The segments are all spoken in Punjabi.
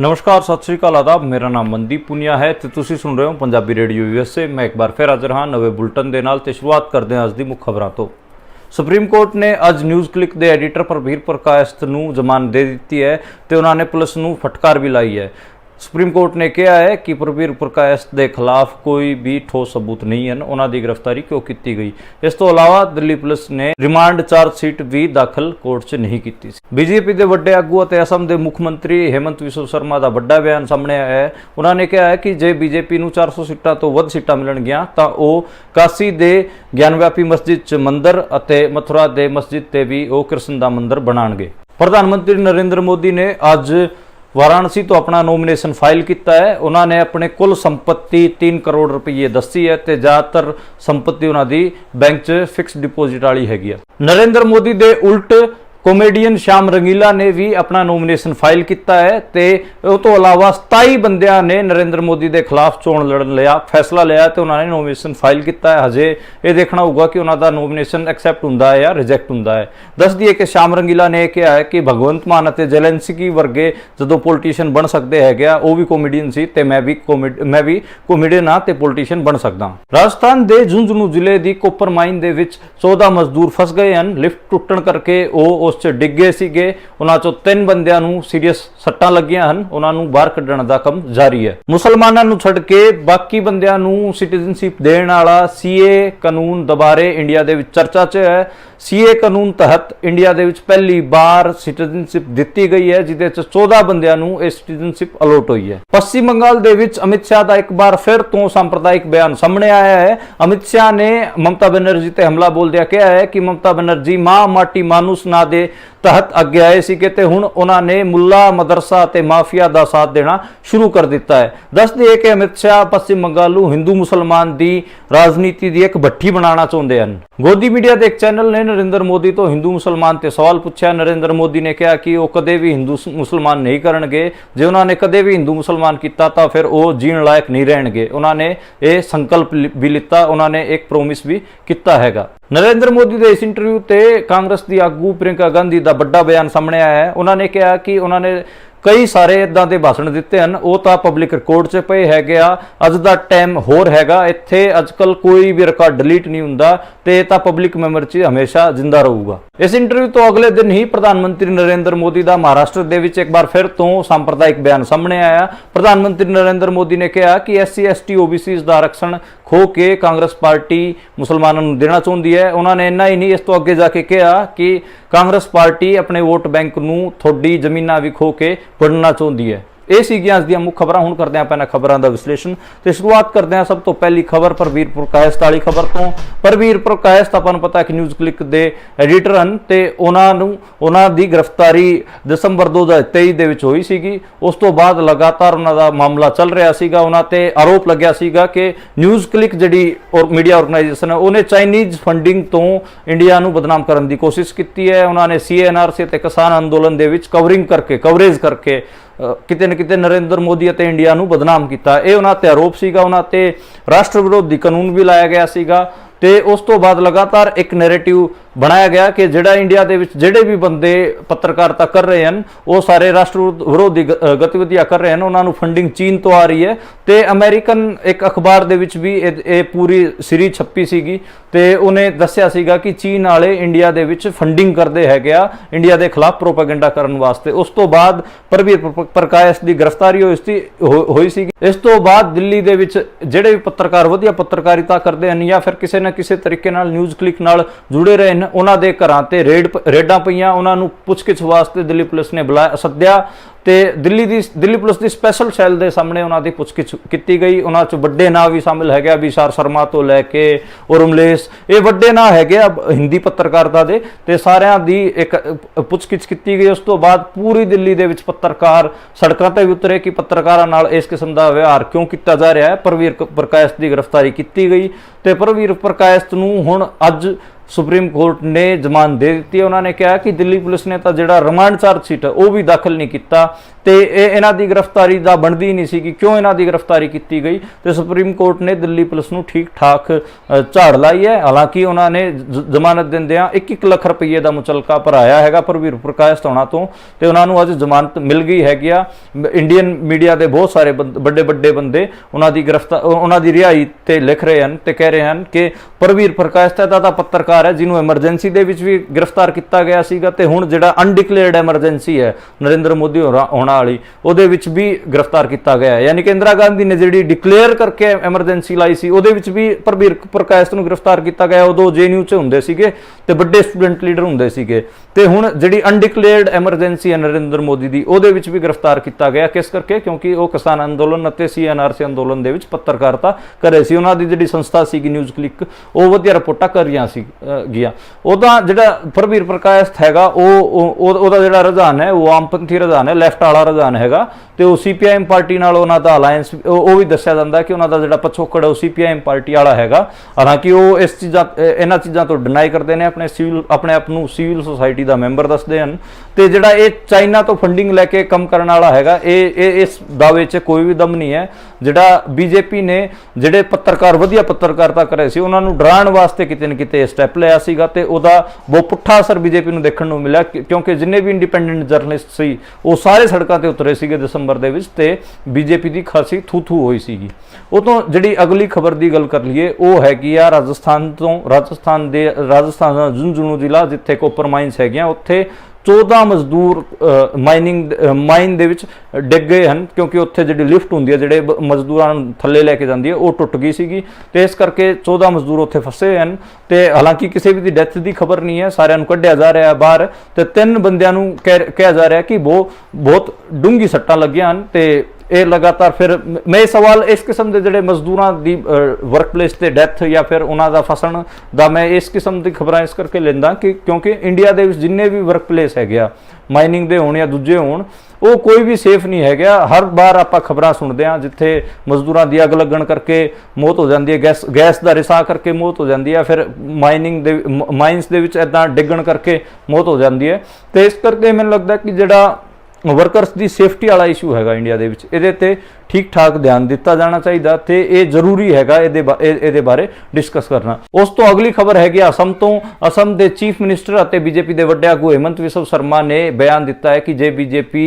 ਨਮਸਕਾਰ, ਸਤਿ ਸ੍ਰੀ ਅਕਾਲ ਆਦਾਬ। ਮੇਰਾ ਨਾਮ ਮਨਦੀਪ ਪੁਨੀਆ ਹੈ ਤੇ ਤੁਸੀਂ ਸੁਣ ਰਹੇ ਹੋ ਪੰਜਾਬੀ ਰੇਡੀਓ ਯੂਐਸਏ ਮੈਂ ਇੱਕ ਵਾਰ ਫਿਰ ਹਾਜ਼ਰ ਹਾਂ ਨਵੇਂ ਬੁਲਟਨ ਦੇ ਨਾਲ ਤੇ ਸ਼ੁਰੂਆਤ ਕਰਦੇ ਹਾਂ ਅੱਜ ਦੀ ਮੁੱਖ ਖਬਰਾਂ ਤੋਂ। ਸੁਪਰੀਮ ਕੋਰਟ ਨੇ ਅੱਜ ਨਿਊਜ਼ ਕਲਿੱਕ ਦੇ ਐਡੀਟਰ ਪਰਵੀਰ ਪ੍ਰਕਾਸ਼ਤ ਨੂੰ ਜ਼ਮਾਨਤ ਦੇ ਦਿੱਤੀ ਹੈ ਤੇ ਉਹਨਾਂ ਨੇ ਪੁਲਿਸ ਨੂੰ ਫਟਕਾਰ ਵੀ ਲਾਈ ਹੈ। ਸੁਪਰੀਮ ਕੋਰਟ ਨੇ ਕਿਹਾ ਹੈ ਕਿ ਪ੍ਰਵੀਰ ਪ੍ਰਕਾਸ਼ ਦੇ ਖਿਲਾਫ ਕੋਈ ਵੀ ਠੋਸ ਸਬੂਤ ਨਹੀਂ ਹਨ। ਉਹਨਾਂ ਦੀ ਗ੍ਰਿਫਤਾਰੀ ਕਿਉਂ ਕੀਤੀ ਗਈ? ਇਸ ਤੋਂ ਇਲਾਵਾ ਦਿੱਲੀ ਪੁਲਿਸ ਨੇ ਰਿਮਾਂਡ ਚਾਰਜ ਸ਼ੀਟ ਵੀ ਦਾਖਲ ਕੋਰਟ 'ਚ ਨਹੀਂ ਕੀਤੀ ਸੀ। ਬੀਜੇਪੀ ਦੇ ਵੱਡੇ ਆਗੂ ਅਤੇ ਅਸਮ ਦੇ ਮੁੱਖ ਮੰਤਰੀ ਹੇਮੰਤ ਵਿਸ਼ਵ ਸ਼ਰਮਾ ਦਾ ਵੱਡਾ ਬਿਆਨ ਸਾਹਮਣੇ ਆਇਆ ਹੈ। ਉਹਨਾਂ ਨੇ ਕਿਹਾ ਹੈ ਕਿ ਜੇ ਬੀਜੇਪੀ ਨੂੰ 400 ਸੀਟਾਂ ਤੋਂ ਵੱਧ ਸੀਟਾਂ ਮਿਲਣਗੀਆਂ, ਤਾਂ ਉਹ ਕਾਸੀ ਦੇ ਗਿਆਨਵਿਆਪੀ ਮਸਜਿਦ 'ਚ ਮੰਦਰ ਅਤੇ ਮਥੁਰਾ ਦੇ ਮਸਜਿਦ ਤੇ ਵੀ ਉਹ ਕ੍ਰਿਸ਼ਨ ਦਾ ਮੰਦਰ ਬਣਾਉਣਗੇ। ਪ੍ਰਧਾਨ ਮੰਤਰੀ ਨਰਿੰਦਰ ਮੋਦੀ ਨੇ ਅੱਜ ਵਾਰਾਣਸੀ ਤੋਂ ਆਪਣਾ ਨੋਮੀਨੇਸ਼ਨ ਫਾਈਲ ਕੀਤਾ ਹੈ। ਉਹਨਾਂ ਨੇ ਆਪਣੇ ਕੁੱਲ ਸੰਪਤੀ 3 ਕਰੋੜ ਰੁਪਏ ਦੱਸੀ ਹੈ ਤੇ ਜ਼ਿਆਦਾਤਰ ਸੰਪਤੀ ਉਹਨਾਂ ਦੀ ਬੈਂਕ 'ਚ ਫਿਕਸ ਡਿਪੋਜ਼ਿਟ ਵਾਲੀ ਹੈਗੀ ਆ। ਨਰਿੰਦਰ ਮੋਦੀ ਦੇ ਉਲਟ ਕਾਮੇਡੀਅਨ ਸ਼ਾਮ ਰੰਗੀਲਾ ਨੇ ਵੀ ਆਪਣਾ ਨੋਮੀਨੇਸ਼ਨ ਫਾਈਲ ਕੀਤਾ ਹੈ ਤੇ ਉਹ ਤੋਂ ਇਲਾਵਾ 27 ਬੰਦਿਆਂ ਨੇ ਨਰਿੰਦਰ ਮੋਦੀ ਦੇ ਖਿਲਾਫ ਚੋਣ ਲੜਨ ਲਿਆ, ਫੈਸਲਾ ਲਿਆ ਤੇ ਉਹਨਾਂ ਨੇ ਨੋਮੀਨੇਸ਼ਨ ਫਾਈਲ ਕੀਤਾ ਹੈ। ਹਜੇ ਇਹ ਦੇਖਣਾ ਹੋਊਗਾ ਕਿ ਉਹਨਾਂ ਦਾ ਨੋਮੀਨੇਸ਼ਨ ਐਕਸੈਪਟ ਹੁੰਦਾ ਹੈ ਜਾਂ ਰਿਜੈਕਟ ਹੁੰਦਾ ਹੈ। ਦੱਸ ਦਈਏ ਕਿ ਸ਼ਾਮ ਰੰਗੀਲਾ ਨੇ ਇਹ ਕਿਹਾ ਹੈ ਕਿ ਭਗਵੰਤ ਮਾਨ ਅਤੇ ਜ਼ੈਲੈਂਸਕੀ ਵਰਗੇ ਜਦੋਂ ਪੋਲੀਟੀਸ਼ੀਅਨ ਬਣ ਸਕਦੇ ਹੈਗੇ ਆ, ਉਹ ਵੀ ਕਾਮੇਡੀਅਨ ਸੀ ਤੇ ਮੈਂ ਵੀ comedi- ਮੈਂ ਵੀ ਕਾਮੇਡੀਅਨ ਆ ਤੇ ਪੋਲੀਟੀਸ਼ੀਅਨ ਬਣ ਸਕਦਾ ਰਾਜਸਥਾਨ ਦੇ ਝੁੰਝੁਨੂ ਜ਼ਿਲ੍ਹੇ ਦੀ ਕੋਪਰ ਮਾਈਨ ਦੇ ਵਿੱਚ 14 ਮਜ਼ਦੂਰ ਫਸ ਗਏ ਹਨ। ਲਿਫਟ ਟੁੱਟਣ ਕਰਕੇ ਉਹ ਉਸ 'ਚ ਡਿੱਗ ਸੀਗੇ। ਉਹਨਾਂ 'ਚੋਂ ਤਿੰਨ ਬੰਦਿਆਂ ਨੂੰ ਸੀਰੀਅਸ ਸੱਟਾਂ ਲੱਗੀਆਂ ਹਨ। ਉਹਨਾਂ ਨੂੰ ਬਾਹਰ ਕੱਢਣ ਦਾ ਕੰਮ ਜਾਰੀ ਹੈ। ਮੁਸਲਮਾਨਾਂ ਨੂੰ ਛੱਡ ਕੇ ਬਾਕੀ ਬੰਦਿਆਂ ਨੂੰ ਸਿਟੀਜ਼ਨਸ਼ਿਪ ਦੇਣ ਵਾਲਾ ਸੀਏ ਕਾਨੂੰਨ ਦੁਬਾਰੇ ਇੰਡੀਆ ਦੇ ਵਿੱਚ ਚਰਚਾ 'ਚ ਹੈ। ਸੀਏ ਕਾਨੂੰਨ ਤਹਿਤ ਇੰਡੀਆ ਦੇ ਵਿੱਚ ਪਹਿਲੀ ਵਾਰ ਸਿਟੀਜ਼ਨਸ਼ਿਪ ਦਿੱਤੀ ਗਈ ਹੈ, ਜਿਹਦੇ 'ਚ 14 ਬੰਦਿਆਂ ਨੂੰ ਇਹ ਸਿਟੀਜ਼ਨਸ਼ਿਪ ਅਲੋਟ ਹੋਈ ਹੈ। ਪੱਛਮੀ ਬੰਗਾਲ ਦੇ ਵਿੱਚ ਅਮਿਤ ਸ਼ਾਹ ਦਾ ਇੱਕ ਵਾਰ ਫਿਰ ਤੋਂ ਸੰਪਰਦਾਇਕ ਬਿਆਨ ਸਾਹਮਣੇ ਆਇਆ ਹੈ। ਅਮਿਤ ਸ਼ਾਹ ਨੇ ਮਮਤਾ ਬੈਨਰਜੀ ਤੇ ਹਮਲਾ ਬੋਲਦਿਆਂ ਕਿਹਾ ਹੈ ਕਿ ਮਮਤਾ ਬੈਨਰਜੀ ਮਾਂ ਮਾਟੀ ਮਾਨੂਸ ਨਾ ਦੇ ਤਹਿਤ ਅੱਗੇ ਆਏ ਸੀਗੇ ਤੇ ਹੁਣ ਉਹਨਾਂ ਨੇ ਮੁੱਲਾ ਮਦਰਸਾ ਤੇ ਮਾਫੀਆ ਦਾ ਸਾਥ ਦੇਣਾ ਸ਼ੁਰੂ ਕਰ ਦਿੱਤਾ ਹੈ। ਦੱਸ ਦਈਏ ਕਿ ਅਮਿਤ ਸ਼ਾਹ ਪੱਛਮੀ ਬੰਗਾਲ ਨੂੰ ਹਿੰਦੂ ਮੁਸਲਮਾਨ ਦੀ ਰਾਜਨੀਤੀ ਦੀ ਇੱਕ ਭੱਠੀ ਬਣਾਉਣਾ ਚਾਹੁੰਦੇ ਹਨ। ਗੋਦੀ ਮੀਡੀਆ ਦੇ ਇੱਕ ਚੈਨਲ ਨੇ ਨਰਿੰਦਰ ਮੋਦੀ ਤੋਂ ਹਿੰਦੂ ਮੁਸਲਮਾਨ ਤੇ ਸਵਾਲ ਪੁੱਛਿਆ। ਨਰਿੰਦਰ ਮੋਦੀ ਨੇ ਕਿਹਾ ਕਿ ਉਹ ਕਦੇ ਵੀ ਹਿੰਦੂ ਮੁਸਲਮਾਨ ਨਹੀਂ ਕਰਨਗੇ। ਜੇ ਉਹਨਾਂ ਨੇ ਕਦੇ ਵੀ ਹਿੰਦੂ ਮੁਸਲਮਾਨ ਕੀਤਾ ਤਾਂ ਫਿਰ ਉਹ ਜੀਣ ਲਾਇਕ ਨਹੀਂ ਰਹਿਣਗੇ। ਉਹਨਾਂ ਨੇ ਇਹ ਸੰਕਲਪ ਵੀ ਲਿੱਤਾ। ਉਹਨਾਂ ਨੇ ਇੱਕ ਪ੍ਰੋਮਿਸ ਵੀ ਕੀਤਾ ਹੈਗਾ। ਨਰਿੰਦਰ ਮੋਦੀ ਦੇ ਇਸ ਇੰਟਰਵਿਊ ਤੇ ਕਾਂਗਰਸ ਦੀ ਆਗੂ ਪ੍ਰਿੰਕਾ ਗਾਂਧੀ ਦਾ ਵੱਡਾ ਬਿਆਨ ਸਾਹਮਣੇ ਆਇਆ ਹੈ। ਉਹਨਾਂ ਨੇ ਕਿਹਾ ਕਿ ਉਹਨਾਂ ਨੇ ਕਈ ਸਾਰੇ ਇਦਾਂ ਦੇ ਭਾਸ਼ਣ ਦਿੱਤੇ ਹਨ। ਉਹ ਤਾਂ ਪਬਲਿਕ ਰਿਕਾਰਡ 'ਚ ਪਏ ਹੈਗੇ ਆ। ਅੱਜ ਦਾ ਟਾਈਮ ਹੋਰ ਹੈਗਾ। ਇੱਥੇ ਅੱਜਕੱਲ ਕੋਈ ਵੀ ਰਿਕਾਰਡ ਡਿਲੀਟ ਨਹੀਂ ਹੁੰਦਾ ਤੇ ਇਹ ਤਾਂ ਪਬਲਿਕ ਮੈਮਰੀ 'ਚ ਹਮੇਸ਼ਾ ਜ਼ਿੰਦਾ ਰਹੂਗਾ। ਇਸ ਇੰਟਰਵਿਊ ਤੋਂ ਅਗਲੇ ਦਿਨ ਹੀ ਪ੍ਰਧਾਨ ਮੰਤਰੀ ਨਰਿੰਦਰ ਮੋਦੀ ਦਾ ਮਹਾਰਾਸ਼ਟਰ ਦੇ ਵਿੱਚ ਇੱਕ ਵਾਰ ਫਿਰ ਤੋਂ ਸੰਪਰਦਾਇਕ ਬਿਆਨ ਸਾਹਮਣੇ ਆਇਆ। ਪ੍ਰਧਾਨ ਮੰਤਰੀ ਨਰਿੰਦਰ ਮੋਦੀ ਨੇ ਕਿਹਾ ਕਿ ਐਸਸੀ ਐਸਟੀ ਓਬੀਸੀਜ਼ ਦਾ ਆਰਕਸ਼ਣ ਖੋ ਕੇ ਕਾਂਗਰਸ ਪਾਰਟੀ ਮੁਸਲਮਾਨਾਂ ਨੂੰ ਦੇਣਾ ਚਾਹੁੰਦੀ ਹੈ। ਉਹਨਾਂ ਨੇ ਇੰਨਾ ਹੀ ਨਹੀਂ, ਇਸ ਤੋਂ ਅੱਗੇ ਜਾ ਕੇ ਕਿਹਾ ਕਿ ਕਾਂਗਰਸ ਪਾਰਟੀ ਆਪਣੇ ਵੋਟ ਬੈਂਕ ਨੂੰ ਥੋੜੀ ਜ਼ਮੀਨਾਂ ਵੀ ਖੋ ਕੇ ਵੰਡਣਾ ਚਾਹੁੰਦੀ ਹੈ। ਇਹ ਸੀਗੀਆਂ ਅੱਜ ਦੀਆਂ ਮੁੱਖ ਖਬਰਾਂ। ਹੁਣ ਕਰਦੇ ਹਾਂ ਆਪਾਂ ਖਬਰਾਂ ਦਾ ਵਿਸ਼ਲੇਸ਼ਣ। ਤੇ ਸ਼ੁਰੂਆਤ ਕਰਦੇ ਹਾਂ ਸਭ ਤੋਂ ਪਹਿਲੀ ਖਬਰ ਪਰਵੀਰ ਪ੍ਰਕਾਸ਼ ਵਾਲੀ ਖਬਰ ਤੋਂ। ਪਰਵੀਰ ਪ੍ਰਕਾਸ਼ ਤਾਂ ਆਪਾਂ ਨੂੰ ਪਤਾ ਕਿ ਨਿਊਜ਼ ਕਲਿੱਕ ਦੇ ਐਡੀਟਰ ਹਨ ਤੇ ਉਹਨਾਂ ਨੂੰ, ਉਹਨਾਂ ਦੀ ਗ੍ਰਿਫਤਾਰੀ ਦਸੰਬਰ 2023 ਦੇ ਵਿੱਚ ਹੋਈ ਸੀਗੀ। ਉਸ ਤੋਂ ਬਾਅਦ ਲਗਾਤਾਰ ਉਹਨਾਂ ਦਾ ਮਾਮਲਾ ਚੱਲ ਰਿਹਾ ਸੀਗਾ। ਉਹਨਾਂ ਤੇ ਆਰੋਪ ਲੱਗਿਆ ਸੀਗਾ ਕਿ ਨਿਊਜ਼ ਕਲਿੱਕ ਜਿਹੜੀ ਔਰ ਮੀਡੀਆ ਆਰਗੇਨਾਈਜੇਸ਼ਨ ਹੈ, ਉਹਨੇ ਚਾਈਨੀਜ਼ ਫੰਡਿੰਗ ਤੋਂ ਇੰਡੀਆ ਨੂੰ ਬਦਨਾਮ ਕਰਨ ਦੀ ਕੋਸ਼ਿਸ਼ ਕੀਤੀ ਹੈ। ਉਹਨਾਂ ਨੇ ਸੀਐਨਆਰਸੀ ਤੇ ਕਿਸਾਨ ਅੰਦੋਲਨ ਦੇ ਵਿੱਚ ਕਵਰਿੰਗ ਕਰਕੇ ਕਵਰੇਜ ਕਰਕੇ ਕਿਤੇ ਨਾ ਕਿਤੇ ਨਰਿੰਦਰ ਮੋਦੀ ਅਤੇ ਇੰਡੀਆ ਨੂੰ ਬਦਨਾਮ ਕੀਤਾ। ਇਹ ਉਹਨਾਂ ਤੇ ਆਰੋਪ ਸੀਗਾ, ਉਹਨਾਂ ਤੇ ਰਾਸ਼ਟਰ ਵਿਰੋਧੀ ਕਾਨੂੰਨ ਵੀ ਲਾਇਆ ਗਿਆ ਸੀਗਾ ਤੇ ਉਸ ਤੋਂ ਬਾਅਦ ਲਗਾਤਾਰ ਇੱਕ ਨੈਰੇਟਿਵ ਬਣਾਇਆ ਗਿਆ ਕਿ ਜਿਹੜਾ ਇੰਡੀਆ ਦੇ ਵਿੱਚ ਜਿਹੜੇ ਵੀ ਬੰਦੇ ਪੱਤਰਕਾਰਤਾ ਕਰ ਰਹੇ ਹਨ, ਉਹ ਸਾਰੇ ਰਾਸ਼ਟਰ ਵਿਰੋਧੀ ਗਤੀਵਿਧੀਆਂ ਕਰ ਰਹੇ ਹਨ। ਉਹਨਾਂ ਨੂੰ ਫੰਡਿੰਗ ਚੀਨ ਤੋਂ ਆ ਰਹੀ ਹੈ ਤੇ ਅਮਰੀਕਨ ਇੱਕ ਅਖਬਾਰ ਦੇ ਵਿੱਚ ਵੀ ਇਹ ਪੂਰੀ ਸੀਰੀ ਛਪੀ ਸੀਗੀ ਤੇ ਉਹਨੇ ਦੱਸਿਆ ਸੀਗਾ ਕਿ ਚੀਨ ਵਾਲੇ ਇੰਡੀਆ ਦੇ ਵਿੱਚ ਫੰਡਿੰਗ ਕਰਦੇ ਹੈਗੇ ਆ, ਇੰਡੀਆ ਦੇ ਖਿਲਾਫ ਪ੍ਰੋਪਾਗੈਂਡਾ ਕਰਨ ਵਾਸਤੇ। ਉਸ ਤੋਂ ਬਾਅਦ ਪਰਵੀਰ ਪ੍ਰਕਾਸ਼ ਦੀ ਗ੍ਰਿਫਤਾਰੀ ਹੋਈ ਸੀ ਹੋਈ ਸੀਗੀ। ਇਸ ਤੋਂ ਬਾਅਦ ਦਿੱਲੀ ਦੇ ਵਿੱਚ ਜਿਹੜੇ ਵੀ ਪੱਤਰਕਾਰ, ਵਧੀਆ ਪੱਤਰਕਾਰਿਤਾ ਕਰਦੇ ਹਨ ਜਾਂ ਫਿਰ ਕਿਸੇ ਨਾ ਕਿਸੇ ਤਰੀਕੇ ਨਾਲ ਨਿਊਜ਼ ਕਲਿੱਕ ਨਾਲ ਜੁੜੇ ਰਹੇ ਨੇ ਉਹਨਾਂ ਦੇ ਘਰਾਂ ਤੇ ਰੇਡ ਰੇਡਾਂ ਪਈਆਂ, ਉਹਨਾਂ ਨੂੰ ਪੁੱਛਗਿੱਛ ਵਾਸਤੇ ਦਿੱਲੀ ਪੁਲਿਸ ਨੇ ਬੁਲਾਇਆ, ਸੱਦਿਆ। ਤੇ ਦਿੱਲੀ ਦੀ, ਦਿੱਲੀ ਪੁਲਿਸ ਦੀ ਸਪੈਸ਼ਲ ਸੈੱਲ ਦੇ ਸਾਹਮਣੇ ਉਹਨਾਂ ਦੀ ਪੁੱਛਗਿੱਛ ਕੀਤੀ ਗਈ। ਉਹਨਾਂ 'ਚ ਵੱਡੇ ਨਾਂ ਵੀ ਸ਼ਾਮਿਲ ਹੈਗੇ ਆ ਵਿਸ਼ਾਰ ਸ਼ਰਮਾ ਤੋਂ ਲੈ ਕੇ ਉਰਮਲੇਸ ਇਹ ਵੱਡੇ ਨਾਂ ਹੈਗੇ ਆ, ਹਿੰਦੀ ਪੱਤਰਕਾਰਤਾ ਦੇ ਤੇ ਸਾਰਿਆਂ ਦੀ ਇੱਕ ਪੁੱਛਗਿੱਛ ਕੀਤੀ ਗਈ। ਉਸ ਤੋਂ ਬਾਅਦ ਪੂਰੀ ਦਿੱਲੀ ਦੇ ਵਿੱਚ ਪੱਤਰਕਾਰ ਸੜਕਾਂ ਤੇ ਵੀ ਉਤਰੇ ਕਿ ਪੱਤਰਕਾਰਾਂ ਨਾਲ ਇਸ ਕਿਸਮ ਦਾ ਵਿਵਹਾਰ ਕਿਉਂ ਕੀਤਾ ਜਾ ਰਿਹਾ ਹੈ। ਪਰਵੀਰ ਪ੍ਰਕਾਸ਼ ਦੀ ਗ੍ਰਿਫਤਾਰੀ ਕੀਤੀ ਗਈ ਤੇ ਪਰਵੀਰ ਪ੍ਰਕਾਸ਼ ਨੂੰ ਹੁਣ ਅੱਜ ਸੁਪਰੀਮ ਕੋਰਟ ਨੇ ਜ਼ਮਾਨਤ ਦੇ ਦਿੱਤੀ ਉਹਨਾਂ ਨੇ ਕਿਹਾ ਕਿ ਦਿੱਲੀ ਪੁਲਿਸ ਨੇ ਤਾਂ ਜਿਹੜਾ ਰਿਮਾਂਡ ਚਾਰਜ ਸ਼ੀਟ ਹੈ ਉਹ ਵੀ ਦਾਖਲ ਨਹੀਂ ਕੀਤਾ। 감사합니다. ਤੇ ਇਹ ਇਹਨਾਂ ਦੀ ਗ੍ਰਿਫਤਾਰੀ ਦਾ ਬਣਦੀ ਨਹੀਂ ਸੀ ਕਿ ਕਿਉਂ ਇਹਨਾਂ ਦੀ ਗ੍ਰਿਫਤਾਰੀ ਕੀਤੀ ਗਈ। ਤੇ ਸੁਪਰੀਮ ਕੋਰਟ ਨੇ ਦਿੱਲੀ ਪੁਲਿਸ ਨੂੰ ਠੀਕ ਠਾਕ ਝਾੜ ਲਾਈ ਹੈ। ਹਾਲਾਂਕਿ ਉਹਨਾਂ ਨੇ ਜ਼ਮਾਨਤ ਦਿੰਦਿਆਂ 1-1 ਲੱਖ ਰੁਪਏ ਦਾ ਮੁਚਲਕਾ ਭਰਾਇਆ ਹੈਗਾ ਪ੍ਰਵੀਰ ਪ੍ਰਕਾਸ਼ ਧੌਣਾ ਤੋਂ। ਤੇ ਉਹਨਾਂ ਨੂੰ ਅੱਜ ਜ਼ਮਾਨਤ ਮਿਲ ਗਈ ਹੈਗੀ ਆ। ਇੰਡੀਅਨ ਮੀਡੀਆ ਦੇ ਬਹੁਤ ਸਾਰੇ ਵੱਡੇ ਵੱਡੇ ਬੰਦੇ ਉਹਨਾਂ ਦੀ ਗ੍ਰਿਫਤਾਰ ਉਹਨਾਂ ਦੀ ਰਿਹਾਈ ਤੇ ਲਿਖ ਰਹੇ ਹਨ ਤੇ ਕਹਿ ਰਹੇ ਹਨ ਕਿ ਪ੍ਰਵੀਰ ਪ੍ਰਕਾਸ਼ ਤਾਂ ਦਾ ਪੱਤਰਕਾਰ ਹੈ, ਜਿਹਨੂੰ ਐਮਰਜੈਂਸੀ ਦੇ ਵਿੱਚ ਵੀ ਗ੍ਰਿਫਤਾਰ ਕੀਤਾ ਗਿਆ ਸੀਗਾ ਤੇ ਹੁਣ ਜਿਹੜਾ ਅਨਡਿਕਲੇਅਰਡ ਐਮਰਜੈਂਸੀ ਹੈ, ਨਰਿੰਦਰ ਮੋਦੀ ਹੋਰਾਂ- ਹੋਣਾ ਵਾਲੀ ਉਹਦੇ ਵਿੱਚ ਵੀ ਗ੍ਰਿਫਤਾਰ ਕੀਤਾ ਗਿਆ ਹੈ। ਯਾਨੀ ਕਿ ਇੰਦਰਾ ਗਾਂਧੀ ਨੇ ਜਿਹੜੀ ਡਿਕਲੇਅਰ ਕਰਕੇ ਐਮਰਜੈਂਸੀ ਲਾਈ ਸੀ, ਉਹਦੇ ਵਿੱਚ ਵੀ ਪ੍ਰਵੀਰ ਪ੍ਰਕਾਸ਼ ਨੂੰ ਗ੍ਰਿਫਤਾਰ ਕੀਤਾ ਗਿਆ। ਉਦੋਂ ਜੇਐਨਯੂ 'ਚ ਹੁੰਦੇ ਸੀਗੇ ਤੇ ਵੱਡੇ ਸਟੂਡੈਂਟ ਲੀਡਰ ਹੁੰਦੇ ਸੀਗੇ। ਤੇ ਹੁਣ ਜਿਹੜੀ ਅਨਡਿਕਲੇਅਰਡ ਐਮਰਜੈਂਸੀ ਹੈ ਨਰਿੰਦਰ ਮੋਦੀ ਦੀ, ਉਹਦੇ ਵਿੱਚ ਵੀ ਗ੍ਰਿਫਤਾਰ ਕੀਤਾ ਗਿਆ। ਕਿਸ ਕਰਕੇ? ਕਿਉਂਕਿ ਉਹ ਕਿਸਾਨ ਅੰਦੋਲਨ ਅਤੇ ਸੀਐਨਆਰਸੀ ਅੰਦੋਲਨ ਦੇ ਵਿੱਚ ਪੱਤਰਕਾਰਤਾ ਕਰੇ ਸੀ। ਉਹਨਾਂ ਦੀ ਜਿਹੜੀ ਸੰਸਥਾ ਸੀਗੀ ਨਿਊਜ਼ ਕਲਿੱਕ ਉਹ ਵਧੀਆ ਰਿਪੋਰਟਾਂ ਕਰ ਰਹੀਆਂ ਸੀ ਗਿਆ ਉਹਦਾ ਜਿਹੜਾ ਪ੍ਰਵੀਰ ਪ੍ਰਕਾਸ਼ ਹੈਗਾ, ਉਹ- ਉਹਦਾ ਜਿਹੜਾ ਰੁਝਾਨ ਹੈ, ਉਹ ਆਮਪੰਥੀ ਰੁਝਾਨ ਹੈ ਲੈਫਟ ਵਾਲਾ ਰੁਝਾਨ ਹੈਗਾ। ਤੇ ਉਹ ਸੀਪੀਆਈਐਮ ਪਾਰਟੀ ਨਾਲ ਉਹਨਾਂ ਦਾ ਅਲਾਈਅੰਸ ਉਹ ਵੀ ਦੱਸਿਆ ਜਾਂਦਾ ਕਿ ਉਹਨਾਂ ਦਾ ਜਿਹੜਾ ਪਛੋਕੜ ਹੈ ਉਹ ਸੀਪੀਆਈਐਮ ਪਾਰਟੀ ਵਾਲਾ ਹੈਗਾ। ਹਾਲਾਂਕਿ ਉਹ ਇਸ ਚੀਜ਼ਾਂ ਇਹਨਾਂ ਚੀਜ਼ਾਂ ਤੋਂ ਡਿਨਾਈ ਕਰਦੇ ਨੇ, ਆਪਣੇ ਸਿਵਲ ਆਪਣੇ ਆਪ ਨੂੰ ਸਿਵਲ ਸੁਸਾਇਟੀ ਦਾ ਮੈਂਬਰ ਦੱਸਦੇ ਹਨ। ਤੇ ਜਿਹੜਾ ਇਹ ਚਾਈਨਾ ਤੋਂ ਫੰਡਿੰਗ ਲੈ ਕੇ ਕੰਮ ਕਰਨ ਵਾਲਾ ਹੈਗਾ, ਇਹ ਇਹ ਇਸ ਦਾਅਵੇ 'ਚ ਕੋਈ ਵੀ ਦਮ ਨਹੀਂ ਹੈ। ਜਿਹੜਾ ਬੀਜੇਪੀ ਨੇ ਜਿਹੜੇ ਪੱਤਰਕਾਰ, ਵਧੀਆ ਪੱਤਰਕਾਰਤਾ ਕਰੇ ਸੀ, ਉਹਨਾਂ ਨੂੰ ਡਰਾਉਣ ਵਾਸਤੇ ਕਿਤੇ ਨਾ ਕਿਤੇ ਸਟੈਪ ਲਿਆ ਸੀਗਾ ਤੇ ਉਹਦਾ ਬਹੁਤ ਪੁੱਠਾ ਅਸਰ ਬੀਜੇਪੀ ਨੂੰ ਦੇਖਣ ਨੂੰ ਮਿਲਿਆ ਕਿ- ਕਿਉਂਕਿ ਜਿੰਨੇ ਵੀ ਇੰਡੀਪੈਂਡੈਂਟ ਜਰਨਲਿਸਟ ਸੀ, ਉਹ ਸਾਰੇ ਸੜਕਾਂ ਤੇ ਉਤਰੇ ਸੀਗੇ ਦਸੰਬਰ ਦੇ ਵਿੱਚ ਤੇ ਬੀਜੇਪੀ ਦੀ ਖਾਸੀ ਥੂ ਥੂ ਹੋਈ ਸੀਗੀ। ਉਹ ਤੋਂ ਜਿਹੜੀ ਅਗਲੀ ਖਬਰ ਦੀ ਗੱਲ ਕਰ ਲਈਏ, ਉਹ ਹੈਗੀ ਆ, ਰਾਜਸਥਾਨ ਤੋਂ, ਰਾਜਸਥਾਨ ਦੇ, ਰਾਜਸਥਾਨ ਦਾ ਝੁੰਝੁਨੂ ਜ਼ਿਲ੍ਹਾ ਜਿੱਥੇ ਕੋਪਰ ਮਾਈਨਸ ਹੈਗੀਆਂ, ਉੱਥੇ 14 ਮਜ਼ਦੂਰ ਮਾਈਨਿੰਗ ਮਾਈਨ ਦੇ ਵਿੱਚ ਡਿੱਗ ਗਏ ਹਨ, ਕਿਉਂਕਿ ਉੱਥੇ ਜਿਹੜੀ ਲਿਫਟ ਹੁੰਦੀ ਹੈ, ਜਿਹੜੇ ਮਜ਼ਦੂਰਾਂ ਨੂੰ ਥੱਲੇ ਲੈ ਕੇ ਜਾਂਦੀ ਹੈ, ਉਹ ਟੁੱਟ ਗਈ ਸੀਗੀ। ਤੇ ਇਸ ਕਰਕੇ 14 ਮਜ਼ਦੂਰ ਉੱਥੇ ਫਸੇ ਹਨ। ਤੇ ਹਾਲਾਂਕਿ ਕਿਸੇ ਵੀ ਦੀ ਡੈਥ ਦੀ ਖਬਰ ਨਹੀਂ ਹੈ, ਸਾਰਿਆਂ ਨੂੰ ਕੱਢਿਆ ਜਾ ਰਿਹਾ ਹੈ ਬਾਹਰ। ਤੇ ਤਿੰਨ ਬੰਦਿਆਂ ਨੂੰ ਕਹਿ- ਕਿਹਾ ਜਾ ਰਿਹਾ ਕਿ ਬਹੁਤ ਬਹੁਤ ਡੂੰਗੀ ਸੱਟਾਂ ਲੱਗੀਆਂ ਹਨ। ਤੇ ਇਹ ਲਗਾਤਾਰ ਫਿਰ ਮੈਂ ਇਹ ਸਵਾਲ ਇਸ ਕਿਸਮ ਦੇ ਜਿਹੜੇ ਮਜ਼ਦੂਰਾਂ ਦੀ ਵਰਕਪਲੇਸ ਤੇ ਡੈਥ ਜਾਂ ਫਿਰ ਉਹਨਾਂ ਦਾ ਫਸਣ ਦਾ ਮੈਂ ਇਸ ਕਿਸਮ ਦੀ ਖਬਰਾਂ ਇਸ ਕਰਕੇ ਲੈਂਦਾ ਕਿ ਕਿਉਂਕਿ ਇੰਡੀਆ ਦੇ ਵਿੱਚ ਜਿੰਨੇ ਵੀ ਵਰਕਪਲੇਸ ਹੈਗੇ ਆ ਮਾਈਨਿੰਗ ਦੇ ਹੋਣ ਜਾਂ ਦੂਜੇ ਹੋਣ, ਉਹ ਕੋਈ ਵੀ ਸੇਫ ਨਹੀਂ ਹੈਗਾ ਹਰ ਵਾਰ ਆਪਾਂ ਖਬਰਾਂ ਸੁਣਦੇ ਹਾਂ ਜਿੱਥੇ ਮਜ਼ਦੂਰਾਂ ਦੀ ਅੱਗ ਲੱਗਣ ਕਰਕੇ ਮੌਤ ਹੋ ਜਾਂਦੀ ਹੈ, ਗੈਸ ਗੈਸ ਦਾ ਰਿਸਾਅ ਕਰਕੇ ਮੌਤ ਹੋ ਜਾਂਦੀ ਹੈ, ਫਿਰ ਮਾਈਨਿੰਗ ਦੇ ਮਾਈਨਸ ਦੇ ਵਿੱਚ ਐਦਾਂ ਡਿੱਗਣ ਕਰਕੇ ਮੌਤ ਹੋ ਜਾਂਦੀ ਹੈ। ਤੇ ਇਸ ਕਰਕੇ ਮੈਨੂੰ ਲੱਗਦਾ ਕਿ ਜਿਹੜਾ ਵਰਕਰਸ ਦੀ ਸੇਫਟੀ ਵਾਲਾ ਇਸ਼ੂ ਹੈਗਾ ਇੰਡੀਆ ਦੇ ਵਿੱਚ। ਇਹਦੇ ਤੇ ਠੀਕ ਠਾਕ ਧਿਆਨ ਦਿੱਤਾ ਜਾਣਾ ਚਾਹੀਦਾ ਤੇ ਇਹ ਜ਼ਰੂਰੀ ਹੈਗਾ ਇਹਦੇ ਬਾ- ਇਹ- ਇਹਦੇ ਬਾਰੇ ਡਿਸਕਸ ਕਰਨਾ। ਉਸ ਤੋਂ ਅਗਲੀ ਖਬਰ ਹੈਗੀ ਅਸਮ ਤੋਂ ਅਸਮ ਦੇ ਚੀਫ ਮਿਨਿਸਟਰ ਅਤੇ ਬੀਜੇਪੀ ਦੇ ਵੱਡੇ ਆਗੂ ਹਿਮੰਤ ਵਿਸ਼ਵ ਸ਼ਰਮਾ ਨੇ ਬਿਆਨ ਦਿੱਤਾ ਹੈ ਕਿ ਜੇ ਬੀਜੇਪੀ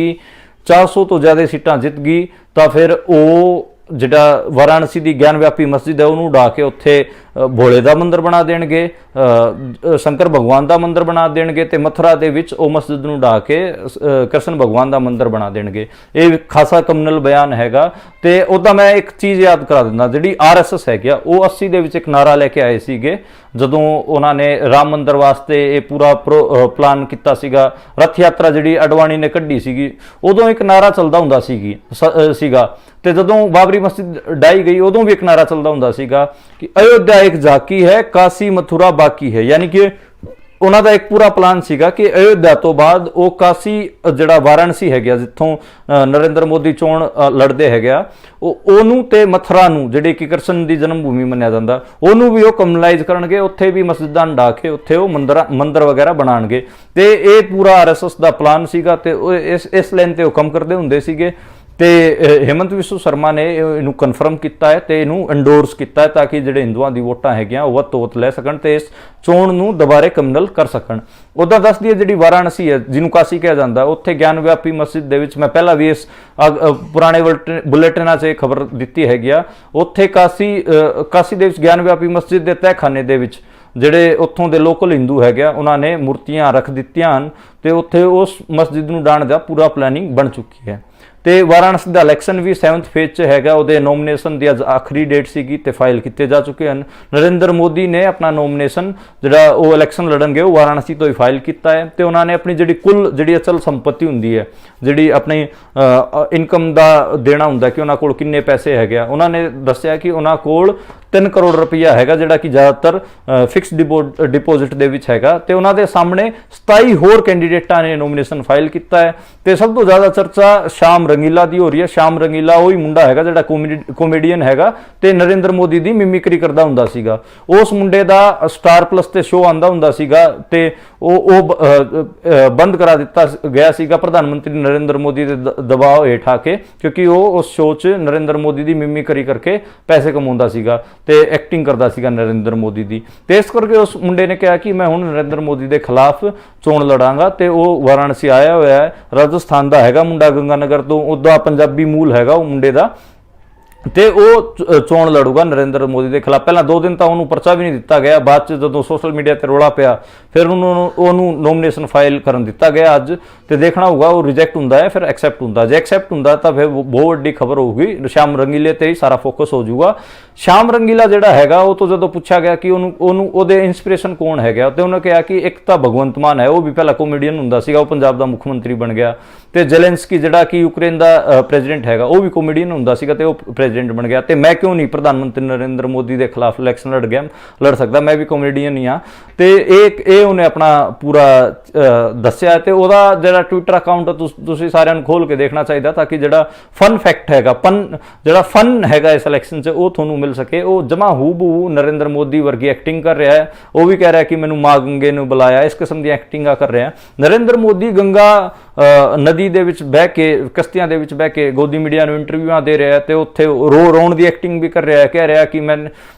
400 ਤੋਂ ਜ਼ਿਆਦਾ ਸੀਟਾਂ ਜਿੱਤ ਗਈ ਤਾਂ ਫਿਰ ਉਹ ਜਿਹੜਾ ਵਾਰਾਣਸੀ ਦੀ ਗਿਆਨ ਵਿਆਪੀ ਮਸਜਿਦ ਹੈ, ਉਹਨੂੰ ਉਡਾ ਕੇ ਉੱਥੇ ਭੋਲੇ ਦਾ ਮੰਦਿਰ ਬਣਾ ਦੇਣਗੇ ਸ਼ੰਕਰ ਭਗਵਾਨ ਦਾ ਮੰਦਿਰ ਬਣਾ ਦੇਣਗੇ ਤੇ ਮਥੁਰਾ ਦੇ ਵਿੱਚ ਉਹ ਮਸਜਿਦ ਨੂੰ ਉਡਾ ਕੇ ਕ੍ਰਿਸ਼ਨ ਭਗਵਾਨ ਦਾ ਮੰਦਿਰ ਬਣਾ ਦੇਣਗੇ। ਇਹ ਖਾਸਾ ਕਮਨਲ ਬਿਆਨ ਹੈਗਾ ਤੇ ਉਹਦਾ ਮੈਂ ਇੱਕ ਚੀਜ਼ ਯਾਦ ਕਰਾ ਦਿੰਦਾ, ਜਿਹੜੀ ਆਰਐਸਐਸ ਹੈਗੀ ਆ, ਉਹ 80 ਦੇ ਵਿੱਚ ਇੱਕ ਨਾਰਾ ਲੈ ਕੇ ਆਏ ਸੀਗੇ, ਜਦੋਂ ਉਹਨਾਂ ਨੇ ਰਾਮ ਮੰਦਿਰ ਵਾਸਤੇ ਇਹ ਪੂਰਾ ਪਲਾਨ ਕੀਤਾ ਸੀਗਾ, ਰਥ ਯਾਤਰਾ ਜਿਹੜੀ ਅਡਵਾਣੀ ਨੇ ਕੱਢੀ ਸੀਗੀ, ਉਦੋਂ ਇੱਕ ਨਾਰਾ ਚੱਲਦਾ ਹੁੰਦਾ ਸੀਗੀ, ਸ- ਸੀਗਾ। ਤੇ ਜਦੋਂ ਬਾਬਰੀ ਮਸਜਿਦ ਡਾਈ ਗਈ, ਉਦੋਂ ਵੀ ਇੱਕ ਨਾਰਾ ਚੱਲਦਾ ਹੁੰਦਾ ਸੀਗਾ ਕਿ ਅਯੋਧਿਆ ਇੱਕ ਝਾਕੀ ਹੈ, ਕਾਸੀ ਮਥੁਰਾ ਬਾਕੀ ਹੈ। ਯਾਨੀ ਕਿ ਉਹਨਾਂ ਦਾ ਇੱਕ ਪੂਰਾ ਪਲਾਨ ਸੀਗਾ ਕਿ ਅਯੋਧਿਆ ਤੋਂ ਬਾਅਦ ਉਹ ਕਾਸੀ, ਜਿਹੜਾ ਵਾਰਾਣਸੀ ਹੈਗਾ ਜਿੱਥੋਂ ਨਰਿੰਦਰ ਮੋਦੀ ਚੋਣ ਲੜਦੇ ਹੈਗਾ ਉਹ, ਉਹਨੂੰ ਤੇ ਮਥੁਰਾ ਨੂੰ, ਜਿਹੜੇ ਕਿ ਕ੍ਰਿਸ਼ਨ ਦੀ ਜਨਮ ਭੂਮੀ ਮੰਨਿਆ ਜਾਂਦਾ, ਉਹਨੂੰ ਵੀ ਉਹ ਕਮਲਾਈਜ਼ ਕਰਨਗੇ, ਉੱਥੇ ਵੀ ਮਸਜਿਦਾਂ ਢਾ ਕੇ ਉੱਥੇ ਉਹ ਮੰਦਰ ਮੰਦਰ ਵਗੈਰਾ ਬਣਾਉਣਗੇ। ਤੇ ਇਹ ਪੂਰਾ ਆਰਐਸਐਸ ਦਾ ਪਲਾਨ ਸੀਗਾ ਤੇ ਇਸ ਇਸ ਲਾਈਨ ਤੇ ਉਹ ਕੰਮ ਕਰਦੇ ਹੁੰਦੇ ਸੀਗੇ। ਤੇ ਅਹ, ਹਿਮੰਤ ਵਿਸ਼ਵ ਸ਼ਰਮਾ ਨੇ ਇਹਨੂੰ ਕਨਫਰਮ ਕੀਤਾ ਹੈ ਤੇ ਇਹਨੂੰ ਐਂਡੋਰਸ ਕੀਤਾ ਹੈ ਤਾਂ ਕਿ ਜਿਹੜੇ ਹਿੰਦੂਆਂ ਦੀ ਵੋਟਾਂ ਹੈਗੀਆਂ ਉਹ ਵੱਧ ਤੋਂ ਵੱਧ ਲੈ ਸਕਣ ਤੇ ਇਸ ਚੋਣ ਨੂੰ ਦੁਬਾਰੇ ਕਮਨਲ ਕਰ ਸਕਣ। ਉਦਾਂ ਦੱਸਦੀ ਹੈ ਜਿਹੜੀ ਵਾਰਾਣਸੀ ਹੈ ਜਿਹਨੂੰ ਕਾਸੀ ਕਿਹਾ ਜਾਂਦਾ ਉੱਥੇ ਗਿਆਨ ਵਿਆਪੀ ਮਸਜਿਦ ਦੇ ਵਿੱਚ ਮੈਂ ਪਹਿਲਾਂ ਵੀ ਇਸ ਅਗ- ਪੁਰਾਣੇ ਬੁਲੇਟਿਨ- ਬੁਲੇਟਿਨਾਂ 'ਚ ਇਹ ਖਬਰ ਦਿੱਤੀ ਹੈਗੀ ਆ। ਉੱਥੇ ਕਾਸੀ ਕਾਸੀ ਦੇ ਵਿੱਚ ਗਿਆਨ ਵਿਆਪੀ ਮਸਜਿਦ ਦੇ ਤਹਿਖਾਨੇ ਦੇ ਵਿੱਚ ਜਿਹੜੇ ਉੱਥੋਂ ਦੇ ਲੋਕਲ ਹਿੰਦੂ ਹੈਗੇ ਆ ਉਹਨਾਂ ਨੇ ਮੂਰਤੀਆਂ ਰੱਖ ਦਿੱਤੀਆਂ ਹਨ ਤੇ ਉੱਥੇ ਉਸ ਮਸਜਿਦ ਨੂੰ ਡਾਣ ਦਾ ਪੂਰਾ ਪਲੈਨਿੰਗ ਬਣ ਚੁੱਕੀ ਹੈ। ਤੇ ਵਾਰਾਣਸੀ ਦਾ ਇਲੈਕਸ਼ਨ ਵੀ 7th ਫੇਜ਼ 'ਚ ਹੈਗਾ। ਉਹਦੇ ਨੋਮੀਨੇਸ਼ਨ ਦੀ ਅੱਜ ਆਖਰੀ ਡੇਟ ਸੀਗੀ ਤੇ ਫਾਈਲ ਕੀਤੇ ਜਾ ਚੁੱਕੇ ਹਨ। ਨਰਿੰਦਰ ਮੋਦੀ ਨੇ ਆਪਣਾ ਨੋਮੀਨੇਸ਼ਨ ਜਿਹੜਾ ਉਹ ਇਲੈਕਸ਼ਨ ਲੜਨਗੇ, ਉਹ ਵਾਰਾਣਸੀ ਤੋਂ ਹੀ ਫਾਈਲ ਕੀਤਾ ਹੈ ਤੇ ਉਹਨਾਂ ਨੇ ਆਪਣੀ ਜਿਹੜੀ ਕੁੱਲ ਜਿਹੜੀ ਅਚਲ ਸੰਪਤੀ ਹੁੰਦੀ ਹੈ, ਜਿਹੜੀ ਆਪਣੀ ਇਨਕਮ ਦਾ ਦੇਣਾ ਹੁੰਦਾ ਕਿ ਉਹਨਾਂ ਕੋਲ ਕਿੰਨੇ ਪੈਸੇ ਹੈਗੇ ਆ। ਉਹਨਾਂ ਨੇ ਦੱਸਿਆ ਕਿ ਉਹਨਾਂ ਕੋਲ 3 ਕਰੋੜ ਰੁਪਈਆ ਹੈਗਾ ਜਿਹੜਾ ਕਿ ਜ਼ਿਆਦਾਤਰ ਫਿਕਸ ਡਿਪੋਜ਼ਿਟ ਦੇ ਵਿੱਚ ਹੈਗਾ। ਤੇ ਉਹਨਾਂ ਦੇ ਸਾਹਮਣੇ 27 ਹੋਰ ਕੈਂਡੀਡੇਟਾਂ ਨੇ ਨੋਮੀਨੇਸ਼ਨ ਫਾਈਲ ਕੀਤਾ ਹੈ। ਤੇ ਸਭ ਤੋਂ ਜ਼ਿਆਦਾ ਚਰਚਾ ਸ਼ਾਮ ਰੰਗੀਲਾ ਦੀ ਹੋ ਰਹੀ ਹੈ। ਸ਼ਾਮ ਰੰਗੀਲਾ ਉਹ ਹੀ ਮੁੰਡਾ ਹੈਗਾ ਜਿਹੜਾ ਕਾਮੇਡੀਅਨ ਹੈਗਾ ਤੇ ਨਰਿੰਦਰ ਮੋਦੀ ਦੀ ਮਿਮਿਕਰੀ ਕਰਦਾ ਹੁੰਦਾ ਸੀਗਾ। ਉਸ ਮੁੰਡੇ ਦਾ ਸਟਾਰ ਪਲੱਸ ਤੇ ਸ਼ੋਅ ਆਂਦਾ ਹੁੰਦਾ ਸੀਗਾ ਤੇ ਉਹ ਉਹ ਬੰਦ ਕਰਾ ਦਿੱਤਾ ਗਿਆ ਸੀਗਾ ਪ੍ਰਧਾਨ ਮੰਤਰੀ ਨਰਿੰਦਰ ਮੋਦੀ ਦੇ ਦਬਾਅ ਹੇਠ ਆ ਕੇ, ਕਿਉਂਕਿ ਉਹ ਉਸ ਸ਼ੋਅ 'ਚ ਨਰਿੰਦਰ ਮੋਦੀ ਦੀ ਮਿਮਿਕਰੀ ਕਰਕੇ ਪੈਸੇ ਕਮਾਉਂਦਾ ਸੀਗਾ। ਤੇ ਐਕਟਿੰਗ ਕਰਦਾ ਸੀਗਾ ਨਰਿੰਦਰ ਮੋਦੀ ਦੀ। ਤੇ ਇਸ ਕਰਕੇ ਉਸ ਮੁੰਡੇ ਨੇ ਕਿਹਾ ਕਿ ਮੈਂ ਹੁਣ ਨਰਿੰਦਰ ਮੋਦੀ ਦੇ ਖਿਲਾਫ ਚੋਣ ਲੜਾਂਗਾ ਤੇ ਉਹ ਵਾਰਾਣਸੀ ਆਇਆ ਹੋਇਆ ਹੈ, ਰਾਜਸਥਾਨ ਦਾ ਹੈਗਾ ਮੁੰਡਾ ਗੰਗਾਨਗਰ ਤੋਂ, ਉਹਦਾ ਪੰਜਾਬੀ ਮੂਲ ਹੈਗਾ ਉਹ ਮੁੰਡੇ ਦਾ। ਤੇ ਉਹ ਚੋਣ ਲੜੂਗਾ ਨਰਿੰਦਰ ਮੋਦੀ ਦੇ ਖਿਲਾਫ। ਪਹਿਲਾਂ ਦੋ ਦਿਨ ਤਾਂ ਉਹਨੂੰ ਪਰਚਾ ਵੀ ਨਹੀਂ ਦਿੱਤਾ ਗਿਆ, ਬਾਅਦ ਚ ਜਦੋਂ ਸੋਸ਼ਲ ਮੀਡੀਆ ਤੇ ਰੋਲਾ ਪਿਆ ਫਿਰ ਉਹਨੂੰ ਉਹਨੂੰ ਨੋਮੀਨੇਸ਼ਨ ਫਾਈਲ ਕਰਨ ਦਿੱਤਾ ਗਿਆ ਅੱਜ ਤੇ ਦੇਖਣਾ ਹੋਊਗਾ, ਉਹ ਰਿਜੈਕਟ ਹੁੰਦਾ ਹੈ, ਫਿਰ ਐਕਸੈਪਟ ਹੁੰਦਾ ਜੇ ਐਕਸੈਪਟ ਹੁੰਦਾ ਤਾਂ ਫਿਰ ਬਹੁਤ ਵੱਡੀ ਖਬਰ ਹੋਊਗੀ। ਸ਼ਾਮ ਰੰਗੀਲੇ ਤੇ ਹੀ ਸਾਰਾ ਫੋਕਸ ਹੋ ਜਾਊਗਾ। ਸ਼ਾਮ ਰੰਗੀਲਾ ਜਿਹੜਾ ਹੈਗਾ, ਉਹ ਤੋਂ ਜਦੋਂ ਪੁੱਛਿਆ ਗਿਆ ਕਿ ਉਹਨੂੰ ਉਹਨੂੰ, ਉਹਦੇ ਇਨਸਪੀਰੇਸ਼ਨ ਕੌਣ ਹੈਗਾ, ਤੇ ਉਹਨੇ ਕਿਹਾ ਕਿ ਇੱਕ ਤਾਂ ਭਗਵੰਤ ਮਾਨ ਹੈ, ਉਹ ਵੀ ਪਹਿਲਾਂ ਕਾਮੇਡੀਅਨ ਹੁੰਦਾ ਸੀਗਾ, ਉਹ ਪੰਜਾਬ ਦਾ ਮੁੱਖ ਮੰਤਰੀ ਬਣ ਗਿਆ। ਤੇ ਜ਼ੈਲੈਂਸਕੀ ਜਿਹੜਾ ਕਿ ਯੂਕਰੇਨ ਦਾ ਪ੍ਰੈਜ਼ੀਡੈਂਟ ਹੈਗਾ, ਉਹ ਵੀ ਕਾਮੇਡੀਅਨ ਹੁੰਦਾ ਸੀਗਾ ਤੇ ਉਹ ਪ੍ਰੈਜ਼ੀਡੈਂਟ ਬਣ ਗਿਆ। ਤੇ ਮੈਂ ਕਿਉਂ ਨਹੀਂ ਪ੍ਰਧਾਨ ਮੰਤਰੀ ਨਰਿੰਦਰ ਮੋਦੀ ਦੇ ਖਿਲਾਫ ਇਲੈਕਸ਼ਨ ਲੜ ਗਿਆ, ਲੜ ਸਕਦਾ, ਮੈਂ ਵੀ ਕਾਮੇਡੀਅਨ ਹੀ ਆ ਤੇ ਇਹ ਇਹ ਉਹਨੇ ਆਪਣਾ ਪੂਰਾ ਦੱਸਿਆ ਤੇ ਉਹਦਾ ਜਿਹੜਾ ਟਵਿੱਟਰ ਅਕਾਊਂਟ ਤੁਸੀਂ ਸਾਰਿਆਂ ਨੂੰ ਖੋਲ ਕੇ ਦੇਖਣਾ ਚਾਹੀਦਾ ਤਾਂ ਕਿ ਜਿਹੜਾ ਫਨ ਫੈਕਟ ਹੈਗਾ ਪਨ ਜਿਹੜਾ ਫਨ ਹੈਗਾ ਇਸ ਇਲੈਕਸ਼ਨ 'ਚ, ਉਹ ਤੁਹਾਨੂੰ ਮਿਲ ਸਕੇ। ਉਹ ਜਮਾ ਹੂਬਹੂ ਨਰਿੰਦਰ ਮੋਦੀ ਵਰਗੀ ਐਕਟਿੰਗ ਕਰ ਰਿਹਾ ਹੈ। ਉਹ ਵੀ ਕਹਿ ਰਿਹਾ ਕਿ ਮੈਨੂੰ ਮਾਂ ਗੰਗੇ ਨੂੰ ਬੁਲਾਇਆ, ਇਸ ਕਿਸਮ ਦੀ ਐਕਟਿੰਗਾਂ ਕਰ ਰਿਹਾ ਨਰਿੰਦਰ ਮੋਦੀ ਗੰਗਾ ਨਦੀ ਦੇ ਵਿੱਚ ਬਹਿ ਕੇ, ਕਸ਼ਤੀਆਂ ਦੇ ਵਿੱਚ ਬਹਿ ਕੇ ਗੋਦੀ ਮੀਡੀਆ ਨੂੰ ਇੰਟਰਵਿਊਆਂ ਦੇ ਰਿਹਾ ਤੇ ਉੱਥੇ ਰੋ ਰੋਣ ਦੀ ਐਕਟਿੰਗ ਵੀ ਕਰ ਰਿਹਾ ਹੈ। ਕਹਿ ਰਿਹਾ ਕਿ ਮੈਂ,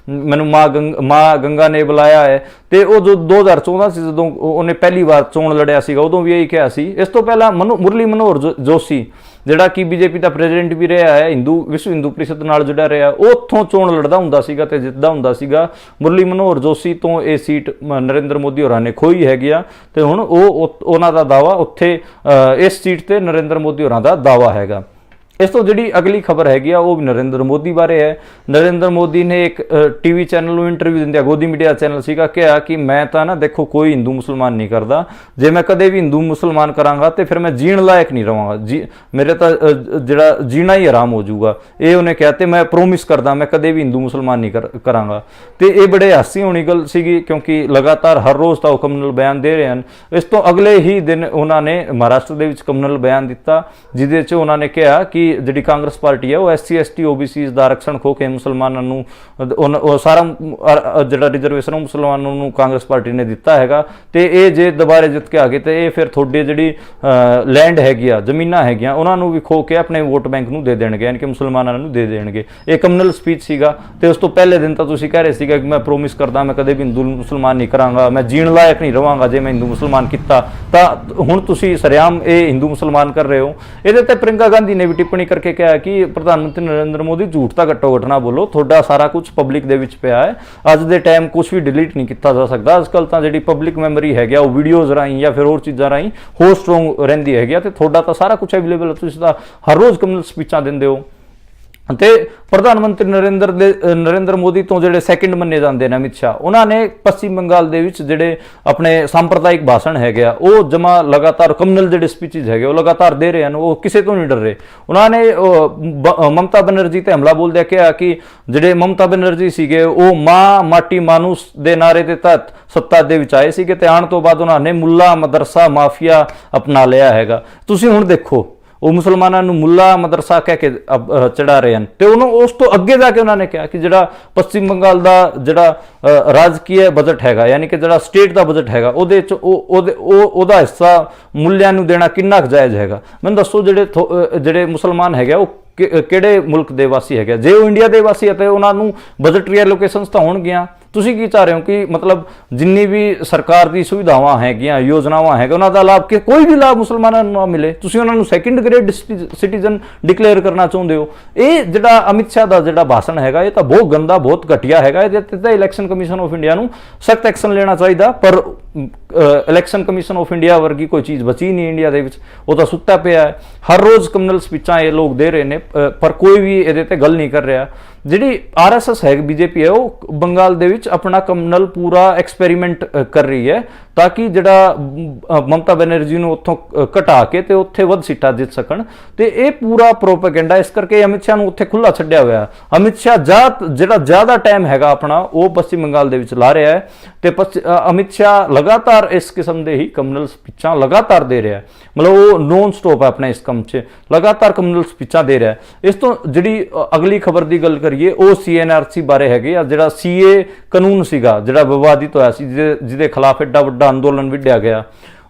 ਮੈਨੂੰ ਮਾਂ ਗੰਗ ਮਾਂ ਗੰਗਾ ਨੇ ਬੁਲਾਇਆ ਹੈ। ਤੇ ਉਹ ਜੋ 2014 ਸੀ ਜਦੋਂ ਉਹਨੇ ਪਹਿਲੀ ਵਾਰ ਚੋਣ ਲੜਿਆ ਸੀਗਾ ਉਦੋਂ ਵੀ ਇਹੀ ਕਿਹਾ ਸੀ। ਇਸ ਤੋਂ ਪਹਿਲਾਂ ਮਨੋ ਮੁਰਲੀ ਮਨੋਹਰ ਜੋਸ਼ੀ ਜਿਹੜਾ ਕਿ ਬੀਜੇਪੀ ਦਾ ਪ੍ਰੈਜ਼ੀਡੈਂਟ ਵੀ ਰਿਹਾ ਹੈ ਹਿੰਦੂ ਵਿਸ਼ਵ ਹਿੰਦੂ ਪ੍ਰੀਸ਼ਦ ਨਾਲ ਜੁੜਿਆ ਰਿਹਾ ਉਹ ਉੱਥੋਂ ਚੋਣ ਲੜਦਾ ਹੁੰਦਾ ਸੀਗਾ ਤੇ ਜਿੱਤਦਾ ਹੁੰਦਾ ਸੀਗਾ। ਮੁਰਲੀ ਮਨੋਹਰ ਜੋਸ਼ੀ ਤੋਂ ਇਹ ਸੀਟ ਨਰਿੰਦਰ ਮੋਦੀ ਹੋਰਾਂ ਨੇ ਖੋਈ ਹੈਗੀ ਆ ਤੇ ਹੁਣ ਉਹ ਉਹਨਾਂ ਦਾ ਦਾਵਾ ਉੱਥੇ ਅ, ਇਸ ਸੀਟ ਤੇ ਨਰਿੰਦਰ ਮੋਦੀ ਹੋਰਾਂ ਦਾ ਦਾਵਾ ਹੈਗਾ। ਇਸ ਤੋਂ ਜਿਹੜੀ ਅਗਲੀ ਖਬਰ ਹੈਗੀ ਆ, ਉਹ ਵੀ ਨਰਿੰਦਰ ਮੋਦੀ ਬਾਰੇ ਹੈ। ਨਰਿੰਦਰ ਮੋਦੀ ਨੇ ਇੱਕ ਟੀਵੀ ਚੈਨਲ ਨੂੰ ਇੰਟਰਵਿਊ ਦਿੰਦਿਆਂ ਗੋਦੀ ਮੀਡੀਆ ਚੈਨਲ ਸੀਗਾ, ਕਿਹਾ ਕਿ ਮੈਂ ਤਾਂ ਨਾ, ਦੇਖੋ, ਕੋਈ ਹਿੰਦੂ ਮੁਸਲਮਾਨ ਨਹੀਂ ਕਰਦਾ। ਜੇ ਮੈਂ ਕਦੇ ਵੀ ਹਿੰਦੂ ਮੁਸਲਮਾਨ ਕਰਾਂਗਾ, ਤੇ ਫਿਰ ਮੈਂ ਜੀਣ ਲਾਇਕ ਨਹੀਂ ਰਵਾਂਗਾ। ਜੀ, ਮੇਰੇ ਤਾਂ ਜਿਹੜਾ ਜੀਣਾ ਹੀ ਆਰਾਮ ਹੋ ਜਾਊਗਾ। ਇਹ ਉਹਨੇ ਕਿਹਾ ਤੇ ਮੈਂ ਪ੍ਰੋਮਿਸ ਕਰਦਾ, ਮੈਂ ਕਦੇ ਵੀ ਹਿੰਦੂ ਮੁਸਲਮਾਨ ਨਹੀਂ ਕਰ- ਕਰਾਂਗਾ। ਤੇ ਇਹ ਬੜੇ ਹਾਸੀ ਹੋਣੀ ਗੱਲ ਸੀਗੀ, ਕਿਉਂਕਿ ਲਗਾਤਾਰ ਹਰ ਰੋਜ਼ ਤਾਂ ਉਹ ਕਮਨਲ ਬਿਆਨ ਦੇ ਰਹੇ ਹਨ। ਇਸ ਤੋਂ ਅਗਲੇ ਹੀ ਦਿਨ ਉਹਨਾਂ ਨੇ ਮਹਾਰਾਸ਼ਟਰ ਦੇ ਵਿੱਚ ਕਮਨਲ ਬਿਆਨ ਦਿੱਤਾ, ਜਿਹਦੇ 'ਚ ਉਹਨਾਂ ਨੇ ਕਿਹਾ ਕਿ ਜਿਹੜੀ ਕਾਂਗਰਸ ਪਾਰਟੀ ਹੈ, ਉਹ ਐਸਸੀ ਐਸਟੀ ਓਬੀਸੀਜ਼ ਦਾ ਆਰਕਸ਼ਣ ਖੋ ਕੇ ਮੁਸਲਮਾਨਾਂ ਨੂੰ, ਉਹ ਸਾਰਾ ਜਿਹੜਾ ਰਿਜ਼ਰਵੇਸ਼ਨ ਉਹ ਮੁਸਲਮਾਨਾਂ ਨੂੰ ਕਾਂਗਰਸ ਪਾਰਟੀ ਨੇ ਦਿੱਤਾ ਹੈਗਾ। ਤੇ ਇਹ ਜੇ ਦੁਬਾਰੇ ਜਿੱਤ ਕੇ ਆ ਗਏ, ਤੇ ਇਹ ਫਿਰ ਤੁਹਾਡੇ ਜਿਹੜੀ ਲੈਂਡ ਹੈਗੀ ਆ, ਜ਼ਮੀਨਾਂ ਹੈਗੀਆਂ, ਉਹਨਾਂ ਨੂੰ ਵੀ ਖੋ ਕੇ ਆਪਣੇ ਵੋਟ ਬੈਂਕ ਨੂੰ ਦੇ ਦੇਣਗੇ, ਯਾਨੀ ਕਿ ਮੁਸਲਮਾਨਾਂ ਨੂੰ ਦੇ ਦੇਣਗੇ। ਇਹ ਕਮਨਲ ਸਪੀਚ ਸੀਗਾ, ਤੇ ਉਸ ਤੋਂ ਪਹਿਲੇ ਦਿਨ ਤਾਂ ਤੁਸੀਂ ਕਹਿ ਰਹੇ ਸੀਗਾ ਕਿ ਮੈਂ ਪ੍ਰੋਮਿਸ ਕਰਦਾ, ਮੈਂ ਕਦੇ ਵੀ ਹਿੰਦੂ ਮੁਸਲਮਾਨ ਨਹੀਂ ਕਰਾਂਗਾ, ਮੈਂ ਜੀਣ ਲਾਇਕ ਨਹੀਂ ਰਵਾਂਗਾ ਜੇ ਮੈਂ ਹਿੰਦੂ ਮੁਸਲਮਾਨ ਕੀਤਾ। ਤਾਂ ਹੁਣ ਤੁਸੀਂ ਸਰਿਆਮ ਇਹ ਹਿੰਦੂ ਮੁਸਲਮਾਨ ਕਰ ਰਹੇ ਹੋ। ਇਹਦੇ ਤੇ ਪ੍ਰਿੰਕਾ ਗਾਂਧੀ ਨੇ ਵੀ ਟਿੱਪਣੀ ਕਰਕੇ ਕਿਹਾ ਕਿ ਪ੍ਰਧਾਨ ਮੰਤਰੀ ਨਰਿੰਦਰ ਮੋਦੀ ਝੂਠ ਤਾਂ ਘੱਟੋ ਘੱਟ ਨਾ ਬੋਲੋ, ਤੁਹਾਡਾ ਸਾਰਾ ਕੁਝ ਪਬਲਿਕ ਦੇ ਵਿੱਚ ਪਿਆ ਹੈ। ਅੱਜ ਦੇ ਟਾਈਮ ਕੁਝ ਵੀ ਡਿਲੀਟ ਨਹੀਂ ਕੀਤਾ ਜਾ ਸਕਦਾ। ਅੱਜ ਅੱਜਕੱਲ ਤਾਂ ਜਿਹੜੀ ਪਬਲਿਕ ਮੈਮਰੀ ਹੈਗੀ ਆ, ਉਹ ਵੀਡੀਓਜ਼ ਰਾਹੀਂ ਜਾਂ ਫਿਰ ਹੋਰ ਚੀਜ਼ਾਂ ਰਾਹੀਂ ਹੋਰ ਸਟਰੋਂਗ ਰਹਿੰਦੀ ਹੈਗੀ ਆ ਤੇ ਤੁਹਾਡਾ ਤਾਂ ਸਾਰਾ ਕੁਝ ਅਵੇਲੇਬਲ ਤੁਸੀਂ ਤਾਂ ਹਰ ਰੋਜ਼ ਕਮਲ ਸਪੀਚਾਂ ਦਿੰਦੇ ਹੋ। ਤੇ ਪ੍ਰਧਾਨ ਮੰਤਰੀ ਨਰਿੰਦਰ ਦੇ ਨਰਿੰਦਰ ਮੋਦੀ ਤੋਂ ਜਿਹੜੇ ਸੈਕਿੰਡ ਮੰਨੇ ਜਾਂਦੇ ਨੇ ਅਮਿਤ ਸ਼ਾਹ, ਉਹਨਾਂ ਨੇ ਪੱਛਮੀ ਬੰਗਾਲ ਦੇ ਵਿੱਚ ਜਿਹੜੇ ਆਪਣੇ ਸੰਪਰਦਾਇਕ ਭਾਸ਼ਣ ਹੈਗੇ ਆ, ਉਹ ਜਮਾ ਲਗਾਤਾਰ ਕਮਨਲ ਜਿਹੜੇ ਸਪੀਚਸ ਹੈਗੇ, ਉਹ ਲਗਾਤਾਰ ਦੇ ਰਹੇ ਹਨ, ਉਹ ਕਿਸੇ ਤੋਂ ਨਹੀਂ ਡਰ ਰਹੇ। ਉਹਨਾਂ ਨੇ ਮਮਤਾ ਬਨਰਜੀ ਤੇ ਹਮਲਾ ਬੋਲਦਿਆਂ ਕਿਹਾ ਕਿ ਜਿਹੜੇ ਮਮਤਾ ਬਨਰਜੀ ਸੀਗੇ, ਉਹ ਮਾਂ ਮਾਟੀ ਮਾਨੂਸ ਦੇ ਨਾਰੇ ਦੇ ਤਹਿਤ ਸੱਤਾ ਦੇ ਵਿੱਚ ਆਏ ਸੀਗੇ ਤੇ ਆਉਣ ਤੋਂ ਬਾਅਦ ਉਹਨਾਂ ਨੇ ਮੁੱਲਾ ਮਦਰਸਾ ਮਾਫੀਆ ਅਪਣਾ ਲਿਆ ਹੈਗਾ। ਤੁਸੀਂ ਹੁਣ ਦੇਖੋ ਉਹ ਮੁਸਲਮਾਨਾਂ ਨੂੰ ਮੁੱਲਾ ਮਦਰਸਾ ਕਹਿ ਕੇ ਚੜਾ ਰਹੇ ਹਨ। ਤੇ ਉਹਨੂੰ ਉਸ ਤੋਂ ਅੱਗੇ ਜਾ ਕੇ ਉਹਨਾਂ ਨੇ ਕਿਹਾ ਕਿ ਜਿਹੜਾ ਪੱਛਮ ਬੰਗਾਲ ਦਾ ਜਿਹੜਾ ਅ, ਰਾਜਕੀय ਬਜਟ ਹੈਗਾ ਯਾਨੀ ਕਿ ਜਿਹੜਾ ਸਟੇਟ ਦਾ ਬਜਟ ਹੈਗਾ ਉਹਦੇ ਚ ਉਹ ਉਹਦੇ ਉਹ ਉਹਦਾ ਹਿੱਸਾ ਮੁੱਲਿਆਂ ਨੂੰ ਦੇਣਾ ਕਿੰਨਾ ਕੁ ਜਾਇਜ਼ ਹੈਗਾ। ਮੈਨੂੰ ਦੱਸੋ ਜਿਹੜੇ ਥੋ- ਜਿਹੜੇ ਮੁਸਲਮਾਨ ਹੈਗੇ ਆ, ਉਹ ਕਿ- ਕਿਹੜੇ ਮੁਲਕ ਦੇ ਵਾਸੀ ਹੈਗੇ ਆ? ਜੇ ਉਹ ਇੰਡੀਆ ਦੇ ਵਾਸੀ ਹੈ ਤੇ ਉਹਨਾਂ ਨੂੰ ਬਜਟ ਐਲੋਕੇਸ਼ਨਸ ਤਾਂ ਹੋਣਗੀਆਂ। ਤੁਸੀਂ ਕੀ ਚਾਹ ਰਹੇ ਹੋ ਕਿ ਮਤਲਬ ਜਿੰਨੀ ਵੀ ਸਰਕਾਰ ਦੀ ਸੁਵਿਧਾਵਾਂ ਹੈਗੀਆਂ, ਯੋਜਨਾਵਾਂ ਹੈਗੇ ਉਹਨਾਂ ਦਾ ਲਾਭ ਕਿ ਕੋਈ ਵੀ ਲਾਭ ਮੁਸਲਮਾਨਾਂ ਨੂੰ ਨਾ ਮਿਲੇ? ਤੁਸੀਂ ਉਹਨਾਂ ਨੂੰ ਸੈਕੰਡ ਗ੍ਰੇਡ ਸਿਟੀਜ਼ਨ ਡਿਕਲੇਅਰ ਕਰਨਾ ਚਾਹੁੰਦੇ ਹੋ। ਇਹ ਜਿਹੜਾ ਅਮਿਤ ਸ਼ਾਹ ਦਾ ਜਿਹੜਾ ਭਾਸ਼ਣ ਹੈਗਾ, ਇਹ ਤਾਂ ਬਹੁਤ ਗੰਦਾ, ਬਹੁਤ ਘਟੀਆ ਹੈਗਾ। ਇਹਦੇ ਤੇ ਤਾਂ ਇਲੈਕਸ਼ਨ ਕਮਿਸ਼ਨ ਆਫ ਇੰਡੀਆ ਨੂੰ ਸਖਤ ਐਕਸ਼ਨ ਲੈਣਾ ਚਾਹੀਦਾ, ਪਰ ਇਲੈਕਸ਼ਨ ਕਮਿਸ਼ਨ ਆਫ ਇੰਡੀਆ ਵਰਗੀ ਕੋਈ ਚੀਜ਼ ਬਚੀ ਨਹੀਂ ਇੰਡੀਆ ਦੇ ਵਿੱਚ, ਉਹ ਤਾਂ ਸੁੱਤਾ ਪਿਆ ਹੈ। ਹਰ ਰੋਜ਼ ਕਮਨਲ ਸਪੀਚਾਂ ਇਹ ਲੋਕ ਦੇ ਰਹੇ ਨੇ ਪਰ ਕੋਈ ਵੀ ਇਹਦੇ ਤੇ ਗੱਲ ਨਹੀਂ ਕਰ ਰਿਹਾ। ਜਿਹੜੀ ਆਰਐਸਐਸ ਹੈ ਬੀਜੇਪੀ ਹੈ, ਉਹ ਬੰਗਾਲ ਦੇ ਵਿੱਚ ਆਪਣਾ ਕਮਨਲ ਪੂਰਾ ਐਕਸਪੈਰੀਮੈਂਟ ਕਰ ਰਹੀ ਹੈ। ਤਾਂ ਕਿ ਜਿਹੜਾ ਮਮਤਾ ਬੈਨਰਜੀ ਨੂੰ ਉੱਥੋਂ ਘਟਾ ਕੇ ਤੇ ਉੱਥੇ ਵੱਧ ਸੀਟਾਂ ਜਿੱਤ ਸਕਣ। ਤੇ ਇਹ ਪੂਰਾ ਪ੍ਰੋਪਗੈਂਡਾ ਇਸ ਕਰਕੇ ਅਮਿਤ ਸ਼ਾਹ ਨੂੰ ਉੱਥੇ ਖੁੱਲਾ ਛੱਡਿਆ ਹੋਇਆ। ਅਮਿਤ ਸ਼ਾਹ ਜ਼ਿਆਦਾ ਜਿਹੜਾ ਜ਼ਿਆਦਾ ਟਾਈਮ ਹੈਗਾ ਆਪਣਾ, ਉਹ ਪੱਛਮੀ ਬੰਗਾਲ ਦੇ ਵਿੱਚ ਲਾ ਰਿਹਾ ਹੈ। ਤੇ ਪੱਛ- ਅਮਿਤ ਸ਼ਾਹ ਲਗਾਤਾਰ ਇਸ ਕਿਸਮ ਦੇ ਹੀ ਕਮਿਊਨਲ ਸਪੀਚਾਂ ਲਗਾਤਾਰ ਦੇ ਰਿਹਾ ਮਤਲਬ ਉਹ ਨੋਨ ਸਟਾਪ ਹੈ ਆਪਣੇ ਇਸ ਕੰਮ 'ਚ। ਲਗਾਤਾਰ ਕਮਿਊਨਲ ਸਪੀਚਾਂ ਦੇ ਰਿਹਾ ਇਸ ਤੋਂ ਜਿਹੜੀ ਅਗਲੀ ਖਬਰ ਦੀ ਗੱਲ ਕਰੀਏ, ਉਹ ਸੀਐਨਆਰਸੀ ਬਾਰੇ ਹੈਗੇ ਆ, ਜਿਹੜਾ ਸੀਏ ਕਾਨੂੰਨ ਸੀਗਾ, ਜਿਹੜਾ ਵਿਵਾਦਿਤ ਹੋਇਆ ਸੀ, ਜਿਹਦੇ ਜਿਹਦੇ ਖਿਲਾਫ ਐਡਾ ਵੱਡਾ ਅੰਦੋਲਨ ਵਿੱਢਿਆ ਗਿਆ।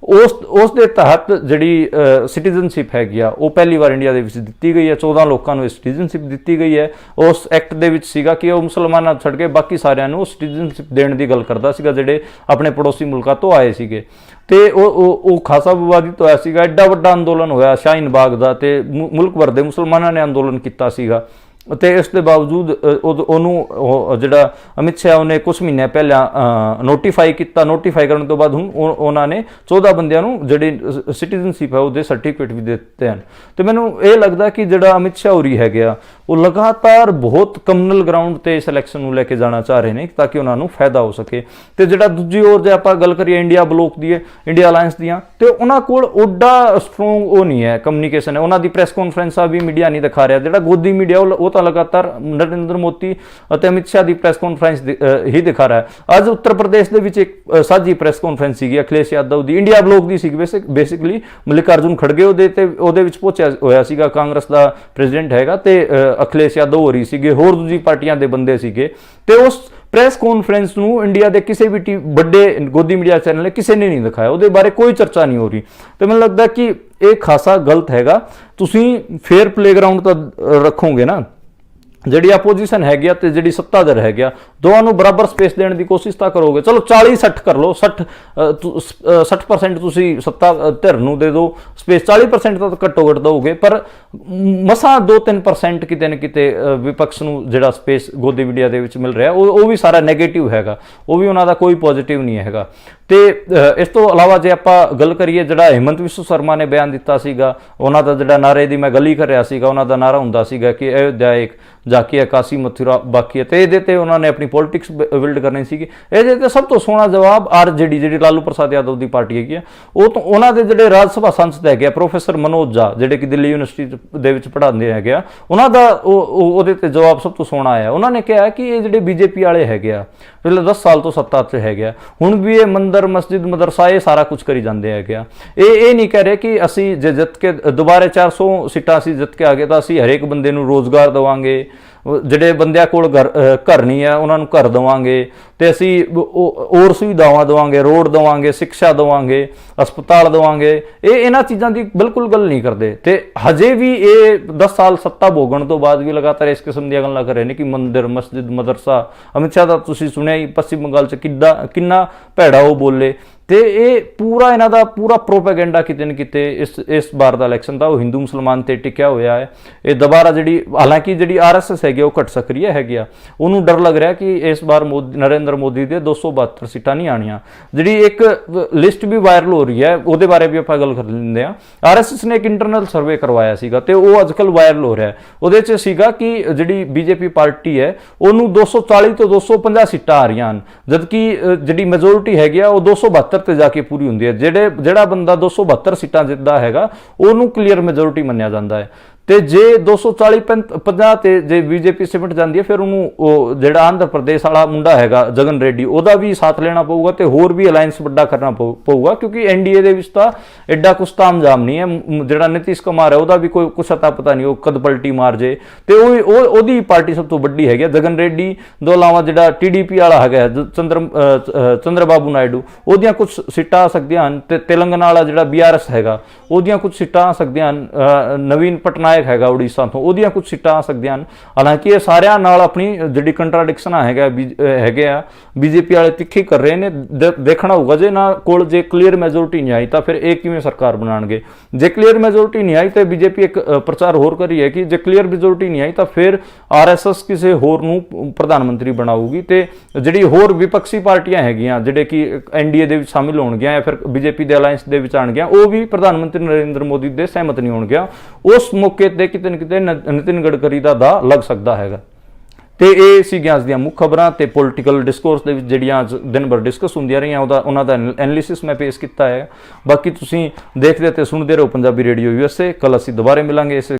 ਉਸ ਉਸ ਦੇ ਤਹਿਤ ਜਿਹੜੀ ਸਿਟੀਜ਼ਨਸ਼ਿਪ ਹੈਗੀ ਆ, ਉਹ ਪਹਿਲੀ ਵਾਰ ਇੰਡੀਆ ਦੇ ਵਿੱਚ ਦਿੱਤੀ ਗਈ ਹੈ। 14 ਲੋਕਾਂ ਨੂੰ ਸਿਟੀਜ਼ਨਸ਼ਿਪ ਦਿੱਤੀ ਗਈ ਹੈ। ਉਸ ਐਕਟ ਦੇ ਵਿੱਚ ਸੀਗਾ ਕਿ ਉਹ ਮੁਸਲਮਾਨਾਂ ਛੱਡ ਕੇ ਬਾਕੀ ਸਾਰਿਆਂ ਨੂੰ ਸਿਟੀਜ਼ਨਸ਼ਿਪ ਦੇਣ ਦੀ ਗੱਲ ਕਰਦਾ ਸੀਗਾ, ਜਿਹੜੇ ਆਪਣੇ ਪੜੋਸੀ ਮੁਲਕਾਂ ਤੋਂ ਆਏ ਸੀਗੇ। ਤੇ ਉਹ ਉਹ ਖਾਸਾ ਵਿਵਾਦਿਤ ਹੋਇਆ ਸੀਗਾ। ਐਡਾ ਵੱਡਾ ਅੰਦੋਲਨ ਹੋਇਆ ਸ਼ਾਹੀਨ ਬਾਗ ਦਾ ਤੇ ਮੁਲਕ ਭਰ ਦੇ ਮੁਸਲਮਾਨਾਂ ਨੇ ਅੰਦੋਲਨ ਕੀਤਾ ਸੀਗਾ। ਅਤੇ ਇਸ ਦੇ ਬਾਵਜੂਦ ਉਹਨੂੰ, ਉਹ ਜਿਹੜਾ ਅਮਿਤ ਸ਼ਾਹ, ਉਹਨੇ ਕੁਝ ਮਹੀਨੇ ਪਹਿਲਾਂ ਨੋਟੀਫਾਈ ਕੀਤਾ। ਨੋਟੀਫਾਈ ਕਰਨ ਤੋਂ ਬਾਅਦ ਹੁਣ ਉਹ- ਉਹਨਾਂ ਨੇ 14 ਬੰਦਿਆਂ ਨੂੰ ਜਿਹੜੀ ਸਿਟੀਜ਼ਨਸ਼ਿਪ ਹੈ, ਉਹਦੇ ਸਰਟੀਫਿਕੇਟ ਵੀ ਦਿੱਤੇ ਹਨ। ਤੇ ਮੈਨੂੰ ਇਹ ਲੱਗਦਾ ਕਿ ਜਿਹੜਾ ਅਮਿਤ ਸ਼ਾਹ ਹੋਰੀ ਹੈਗੇ ਆ, ਉਹ ਲਗਾਤਾਰ ਬਹੁਤ ਕਮਨਲ ਗਰਾਊਂਡ ਤੇ ਇਸ ਇਲੈਕਸ਼ਨ ਨੂੰ ਲੈ ਕੇ ਜਾਣਾ ਚਾਹ ਰਹੇ ਨੇ, ਤਾਂ ਕਿ ਉਹਨਾਂ ਨੂੰ ਫਾਇਦਾ ਹੋ ਸਕੇ। ਤੇ ਜਿਹੜਾ ਦੂਜੀ ओर ਜੇ ਆਪਾਂ ਗੱਲ ਕਰੀਏ ਇੰਡੀਆ ਬਲੋਕ ਦੀ, ਇੰਡੀਆ ਅਲਾਈਅੰਸ ਦੀਆਂ, ਤੇ ਉਹਨਾਂ ਕੋਲ ਓਡਾ ਸਟਰੋਂਗ ਉਹ ਨਹੀਂ ਹੈ ਕਮਿਊਨੀਕੇਸ਼ਨ ਹੈ। ਉਹਨਾਂ ਦੀ ਪ੍ਰੈਸ ਕਾਨਫਰੰਸਾਂ ਵੀ ਮੀਡੀਆ ਨਹੀਂ ਦਿਖਾ ਰਿਹਾ। ਜਿਹੜਾ ਗੋਦੀ ਮੀਡੀਆ ਉਹ ਤਾਂ ਲਗਾਤਾਰ ਨਰਿੰਦਰ ਮੋਦੀ ਅਤੇ ਅਮਿਤ ਸ਼ਾਹ ਦੀ ਪ੍ਰੈਸ ਕਾਨਫਰੰਸ ਹੀ ਦਿਖਾ ਰਿਹਾ ਹੈ। ਅੱਜ ਉੱਤਰ ਪ੍ਰਦੇਸ਼ ਦੇ ਵਿੱਚ ਇੱਕ ਅ, ਸਾਂਝੀ ਪ੍ਰੈਸ ਕਾਨਫਰੰਸ ਸੀਗੀ ਅਖਿਲੇਸ਼ ਯਾਦਵ ਦੀ। ਇੰਡੀਆ ਬਲੋਕ ਦੀ ਸੀਗੀ ਬੇਸਿਕਲੀ ਮਲਿਕਾਰਜੁਨ ਖੜਗੇ ਉਹਦੇ ਤੇ ਉਹਦੇ ਵਿੱਚ ਪਹੁੰਚਿਆ ਹੋਇਆ ਸੀਗਾ ਕਾਂਗਰਸ ਦਾ ਪ੍ਰੈਜ਼ੀਡੈਂਟ ਹੈਗਾ ਤੇ ਅਖਿਲੇਸ਼ ਯਾਦਵ ਹੋ ਰਹੀ ਸੀਗੇ ਹੋਰ ਦੂਜੀ ਪਾਰਟੀਆਂ ਦੇ ਬੰਦੇ ਸੀਗੇ। ਤੇ ਉਸ ਪ੍ਰੈਸ ਕਾਨਫਰੰਸ ਨੂੰ ਇੰਡੀਆ ਦੇ ਕਿਸੇ ਵੀ ਟੀ ਵੱਡੇ ਗੋਦੀ ਮੀਡੀਆ ਚੈਨਲ ਨੇ ਕਿਸੇ ਨੇ ਨਹੀਂ ਦਿਖਾਇਆ। ਉਹਦੇ ਬਾਰੇ ਕੋਈ ਚਰਚਾ ਨਹੀਂ ਹੋ ਰਹੀ। ਤੇ ਮੈਨੂੰ ਲੱਗਦਾ ਕਿ ਇਹ ਖਾਸਾ ਗਲਤ ਹੈਗਾ। ਤੁਸੀਂ ਫੇਅਰ ਪਲੇਗਰਾਉਂਡ ਤਾਂ ਰੱਖੋਗੇ ਨਾ। ਜਿਹੜੀ ਆਪੋਜੀਸ਼ਨ ਹੈਗੀ ਆ ਤੇ ਜਿਹੜੀ ਸੱਤਾਧਰ ਹੈਗੀ ਆ ਦੋਵਾਂ ਨੂੰ ਬਰਾਬਰ ਸਪੇਸ ਦੇਣ ਦੀ ਕੋਸ਼ਿਸ਼ ਤਾਂ ਕਰੋਗੇ। ਚਲੋ 40 60 ਕਰ ਲਓ 60 ਅ, ਤੁ- 60% ਤੁਸੀਂ ਸੱਤਾ ਧਿਰ ਨੂੰ ਦੇ ਦਿਓ ਸਪੇਸ 40% ਤਾਂ ਘੱਟੋ ਘੱਟ ਦੋਗੇ ਪਰ ਮਸਾ 2-3% ਕਿਤੇ ਨਾ ਕਿਤੇ ਅ, ਵਿਪਕਸ਼ ਨੂੰ ਜਿਹੜਾ ਸਪੇਸ ਗੋਦੀ ਮੀਡੀਆ ਦੇ ਵਿੱਚ ਮਿਲ ਰਿਹਾ ਉਹ ਉਹ ਵੀ ਸਾਰਾ 네ਗੇਟਿਵ ਹੈਗਾ। ਉਹ ਵੀ ਉਹਨਾਂ ਦਾ ਕੋਈ ਪੋਜ਼ਿਟਿਵ ਨਹੀਂ ਹੈਗਾ। ਤੇ ਇਸ ਤੋਂ ਇਲਾਵਾ ਜੇ ਆਪਾਂ ਗੱਲ ਕਰੀਏ ਜਿਹੜਾ ਹਿਮੰਤ ਵਿਸ਼ਵ ਸ਼ਰਮਾ ਨੇ ਬਿਆਨ ਦਿੱਤਾ ਸੀਗਾ ਉਹਨਾਂ ਦਾ ਜਿਹੜਾ ਨਾਰੇ ਦੀ ਮੈਂ ਗੱਲ ਹੀ ਕਰ ਰਿਹਾ ਸੀਗਾ ਉਹਨਾਂ ਦਾ ਨਾਰਾ ਹੁੰਦਾ ਸੀਗਾ ਕਿ ਅਯੋਧਿਆ ਇੱਕ ਜਾਕੀ ਅਕਾਸੀ ਮਥੁਰਾ ਬਾਕੀ ਹੈ ਤੇ ਇਹਦੇ ਤੇ ਉਹਨਾਂ ਨੇ ਆਪਣੀ ਪੋਲਿਟਿਕਸ ਬਿਲਡ ਕਰਨੀ ਸੀਗੀ ਇਹਦੇ ਤੇ ਸਭ ਤੋਂ ਸੋਹਣਾ ਜਵਾਬ ਆਰਜੇਡੀ ਜਿਹੜੀ ਲਾਲੂ ਪ੍ਰਸਾਦ ਯਾਦਵ ਦੀ ਪਾਰਟੀ ਹੈਗੀ ਆ ਉਹ ਤੋਂ ਉਹਨਾਂ ਦੇ ਜਿਹੜੇ ਰਾਜ ਸਭਾ ਸੰਸਦ ਹੈਗੇ ਆ ਪ੍ਰੋਫੈਸਰ ਮਨੋਜ ਝਾ ਜਿਹੜੇ ਕਿ ਦਿੱਲੀ ਯੂਨੀਵਰਸਿਟੀ ਦੇ ਵਿੱਚ ਪੜ੍ਹਾਉਂਦੇ ਹੈਗੇ ਆ ਉਹਨਾਂ ਦਾ ਉਹ ਉਹਦੇ ਤੇ ਜਵਾਬ ਸਭ ਤੋਂ ਸੋਹਣਾ ਆਇਆ ਉਹਨਾਂ ਨੇ ਕਿਹਾ ਕਿ ਇਹ ਜਿਹੜੇ ਬੀਜੇਪੀ ਵਾਲੇ ਹੈਗੇ ਆ ਪਿਛਲੇ 10 ਸਾਲ ਤੋਂ ਸੱਤਾ 'ਚ ਹੈਗੇ ਆ ਹੁਣ ਵੀ ਇਹ ਮੰਦਰ ਮਸਜਿਦ ਮਦਰਸਾ ਇਹ ਸਾਰਾ ਕੁਝ ਕਰੀ ਜਾਂਦੇ ਹੈਗੇ ਆ ਇਹ ਇਹ ਨਹੀਂ ਕਹਿ ਰਹੇ ਕਿ ਅਸੀਂ ਜੇ ਜਿੱਤ ਕੇ ਦੁਬਾਰੇ 400 ਸੀਟਾਂ ਅਸੀਂ ਜਿੱਤ ਕੇ ਆ ਗਏ ਤਾਂ ਅਸੀਂ ਹਰੇਕ ਬੰਦੇ ਨੂੰ ਰੋਜ਼ਗਾਰ ਦੇਵਾਂਗੇ ਜਿਹੜੇ ਬੰਦਿਆਂ ਕੋਲ ਘਰ ਘਰ ਨਹੀਂ ਹੈ ਉਹਨਾਂ ਨੂੰ ਘਰ ਦੇਵਾਂਗੇ। ਤੇ ਅਸੀਂ ਹੋਰ ਸੁਵਿਧਾਵਾਂ ਦੇਵਾਂਗੇ ਰੋਡ ਦੇਵਾਂਗੇ ਸਿੱਖਿਆ ਦੇਵਾਂਗੇ ਹਸਪਤਾਲ ਦੇਵਾਂਗੇ। ਇਹ ਇਹਨਾਂ ਚੀਜ਼ਾਂ ਦੀ ਬਿਲਕੁਲ ਗੱਲ ਨਹੀਂ ਕਰਦੇ। ਤੇ ਹਜੇ ਵੀ ਇਹ 10 ਸਾਲ ਸੱਤਾ ਭੋਗਣ ਤੋਂ ਬਾਅਦ ਵੀ ਲਗਾਤਾਰ ਇਸ ਕਿਸਮ ਦੀਆਂ ਗੱਲਾਂ ਕਰ ਰਹੇ ਨੇ ਕਿ ਮੰਦਿਰ ਮਸਜਿਦ ਮਦਰਸਾ। ਅਮਿਤ ਸ਼ਾਹ ਦਾ ਤੁਸੀਂ ਸੁਣਿਆ ਹੀ ਪੱਛਮੀ ਬੰਗਾਲ ਚ ਕਿੱਦਾਂ ਕਿੰਨਾ ਭੈੜਾ ਉਹ ਬੋਲੇ। ਤੇ ਇਹ ਪੂਰਾ ਇਹਨਾਂ ਦਾ ਪੂਰਾ ਪ੍ਰੋਪਗੈਂਡਾ ਕਿਤੇ ਨਾ ਕਿਤੇ ਇਸ ਇਸ ਵਾਰ ਦਾ ਇਲੈਕਸ਼ਨ ਦਾ ਉਹ ਹਿੰਦੂ ਮੁਸਲਮਾਨ ਤੇ ਟਿਕਿਆ ਹੋਇਆ ਹੈ। ਇਹ ਦੁਬਾਰਾ ਜਿਹੜੀ ਹਾਲਾਂਕਿ ਜਿਹੜੀ ਆਰਐਸਐਸ ਹੈਗੀ ਆ, ਉਹ ਘਟ ਸਕਰੀ ਹੈਗੀ ਆ। ਉਹਨੂੰ ਡਰ ਲੱਗ ਰਿਹਾ ਕਿ ਇਸ ਵਾਰ ਮੋਦੀ ਨਰਿੰਦਰ ਮੋਦੀ ਦੇ 272 ਸੀਟਾਂ ਨਹੀਂ ਆਣੀਆਂ ਜਿਹੜੀ ਇੱਕ ਲਿਸਟ ਵੀ ਵਾਇਰਲ ਹੋ ਰਹੀ ਹੈ, ਉਹਦੇ ਬਾਰੇ ਵੀ ਆਪਾਂ ਗੱਲ ਕਰ ਲੈਂਦੇ ਆ ਆਰਐਸਐਸ ਨੇ ਇੱਕ ਇੰਟਰਨਲ ਸਰਵੇ ਕਰਵਾਇਆ ਸੀਗਾ ਤੇ ਉਹ ਅੱਜਕੱਲ ਵਾਇਰਲ ਹੋ ਰਿਹਾ ਉਹਦੇ 'ਚ ਸੀਗਾ ਕਿ ਜਿਹੜੀ ਬੀਜੇਪੀ ਪਾਰਟੀ ਹੈ, ਉਹਨੂੰ 240 ਤੋਂ 250 ਸੀਟਾਂ ਆ ਰਹੀਆਂ ਹਨ। ਜਦਕਿ ਜਿਹੜੀ ਮੈਜੋਰਿਟੀ ਹੈਗੀ ਆ, ਉਹ 272 ਤੇ ਜਾ ਕੇ ਪੂਰੀ ਹੁੰਦੀ ਹੈ। ਜਿਹੜੇ, ਜਿਹੜਾ ਬੰਦਾ 272 ਸੀਟਾਂ ਜਿੱਤਦਾ ਹੈਗਾ, ਉਹਨੂੰ ਕਲੀਅਰ ਮੈਜੋਰਿਟੀ ਮੰਨਿਆ ਜਾਂਦਾ ਹੈ। ਤੇ ਜੇ 240 50 ਤੇ ਜੇ ਬੀਜੇਪੀ ਸਿਮਟ ਜਾਂਦੀ ਹੈ, ਫਿਰ ਉਹਨੂੰ ਉਹ ਜਿਹੜਾ ਆਂਧਰ ਪ੍ਰਦੇਸ਼ ਵਾਲਾ ਮੁੰਡਾ ਹੈਗਾ, ਜਗਨ ਰੈਡੀ, ਉਹਦਾ ਵੀ ਸਾਥ ਲੈਣਾ ਪਊਗਾ ਤੇ ਹੋਰ ਵੀ ਅਲਾਈਅੰਸ ਵੱਡਾ ਕਰਨਾ ਪਊ- ਪਊਗਾ, ਕਿਉਂਕਿ ਐਨਡੀਏ ਦੇ ਵਿੱਚ ਤਾਂ ਐਡਾ ਕੁਛ ਤਾਂ ਅੰਜਾਮ ਨਹੀਂ ਹੈ। ਜਿਹੜਾ ਨਿਤਿਸ਼ ਕੁਮਾਰ ਹੈ, ਉਹਦਾ ਵੀ ਕੋਈ ਕੁਛ ਅਤਾ ਪਤਾ ਨਹੀਂ, ਉਹ ਕਦ ਪਲਟੀ ਮਾਰ ਜੇ। ਤੇ ਉਹ ਉਹਦੀ ਪਾਰਟੀ ਸਭ ਤੋਂ ਵੱਡੀ ਹੈਗੀ ਹੈ। ਜਗਨ ਰੈਡੀ ਤੋਂ ਇਲਾਵਾ ਜਿਹੜਾ ਟੀਡੀਪੀ ਵਾਲਾ ਹੈਗਾ ਚੰਦਰ ਚੰਦਰਬਾਬੂ ਨਾਇਡੂ, ਉਹਦੀਆਂ ਕੁਝ ਸੀਟਾਂ ਆ ਸਕਦੀਆਂ ਹਨ। ਤੇ ਤੇਲੰਗਾਨਾ ਵਾਲਾ ਜਿਹੜਾ ਬੀਆਰਐਸ ਹੈਗਾ, ਉਹਦੀਆਂ ਕੁਝ ਸੀਟਾਂ ਆ ਸਕਦੀਆਂ ਹਨ। ਨਵੀਨ ਪਟਨਾਇਕ ਹੈਗਾ ਉੜੀਸਾ ਤੋਂ, ਉਹਦੀਆਂ ਕੁਝ ਸੀਟਾਂ ਆ ਸਕਦੀਆਂ ਹਨ। ਹਾਲਾਂਕਿ ਇਹ ਸਾਰਿਆਂ ਨਾਲ ਆਪਣੀ ਜਿਹੜੀ ਕੰਟਰਾਡਿਕਸ਼ਨਾਂ ਹੈਗਾ ਹੈਗੇ ਆ ਬੀਜੇਪੀ ਵਾਲੇ ਤਿੱਖੀ ਕਰ ਰਹੇ ਨੇ। ਦੇਖਣਾ ਹੋਊਗਾ, ਜੇ ਨਾ ਕੋਲ ਜੇ ਕਲੀਅਰ ਮੈਜੋਰਿਟੀ ਨਹੀਂ ਆਈ ਤਾਂ ਫਿਰ ਇਹ ਕਿਵੇਂ ਸਰਕਾਰ ਬਣਾਉਣਗੇ ਜੇ ਕਲੀਅਰ ਮੈਜੋਰਿਟੀ ਨਹੀਂ ਆਈ ਤਾਂ ਬੀਜੇਪੀ ਇੱਕ ਪ੍ਰਚਾਰ ਹੋਰ ਕਰੀ ਹੈ ਕਿ ਜੇ ਕਲੀਅਰ ਮੈਜੋਰਿਟੀ ਨਹੀਂ ਆਈ ਤਾਂ ਫਿਰ ਆਰਐਸਐਸ ਕਿਸੇ ਹੋਰ ਨੂੰ ਪ੍ਰਧਾਨ ਮੰਤਰੀ ਬਣਾਊਗੀ ਤੇ ਜਿਹੜੀ ਹੋਰ ਵਿਪਕਸ਼ੀ ਪਾਰਟੀਆਂ ਹੈਗੀਆਂ, ਜਿਹੜੇ ਕਿ ਐਨਡੀਏ ਦੇ ਵਿੱਚ ਸ਼ਾਮਿਲ ਹੋਣਗੀਆਂ ਜਾਂ ਫਿਰ ਬੀਜੇਪੀ ਦੇ ਅਲਾਈਅੰਸ ਦੇ ਵਿੱਚ ਆਣਗੀਆਂ ਉਹ ਵੀ ਪ੍ਰਧਾਨ ਮੰਤਰੀ ਨਰਿੰਦਰ ਮੋਦੀ ਦੇ ਸਹਿਮਤ ਨਹੀਂ ਹੋਣਗੀਆਂ। ਉਸ ਮੌਕੇ ਤੇ ਕਿਤੇ ਨਾ ਕਿਤੇ ਨਿਤਿਨ ਗਡਕਰੀ ਦਾ ਦਾ ਲੱਗ ਸਕਦਾ ਹੈਗਾ। ਤੇ ਇਹ ਸੀਗੀਆਂ ਅੱਜ ਦੀਆਂ ਮੁੱਖ ਖਬਰਾਂ ਤੇ ਪੋਲਿਟੀਕਲ ਡਿਸਕੋਰਸ ਦੇ ਵਿੱਚ ਜਿਹੜੀਆਂ ਅੱਜ ਦਿਨ ਭਰ ਡਿਸਕਸ ਹੁੰਦੀਆਂ ਰਹੀਆਂ, ਉਹਦਾ ਉਹਨਾਂ ਦਾ ਐਨਾਲਿਸਿਸ ਮੈਂ ਪੇਸ਼ ਕੀਤਾ ਹੈ। ਬਾਕੀ ਤੁਸੀਂ ਦੇਖਦੇ ਤੇ ਸੁਣਦੇ ਰਹੋ ਪੰਜਾਬੀ ਰੇਡੀਓ ਯੂਐਸਏ ਕੱਲ ਅਸੀਂ ਦੁਬਾਰੇ ਮਿਲਾਂਗੇ ਇਸ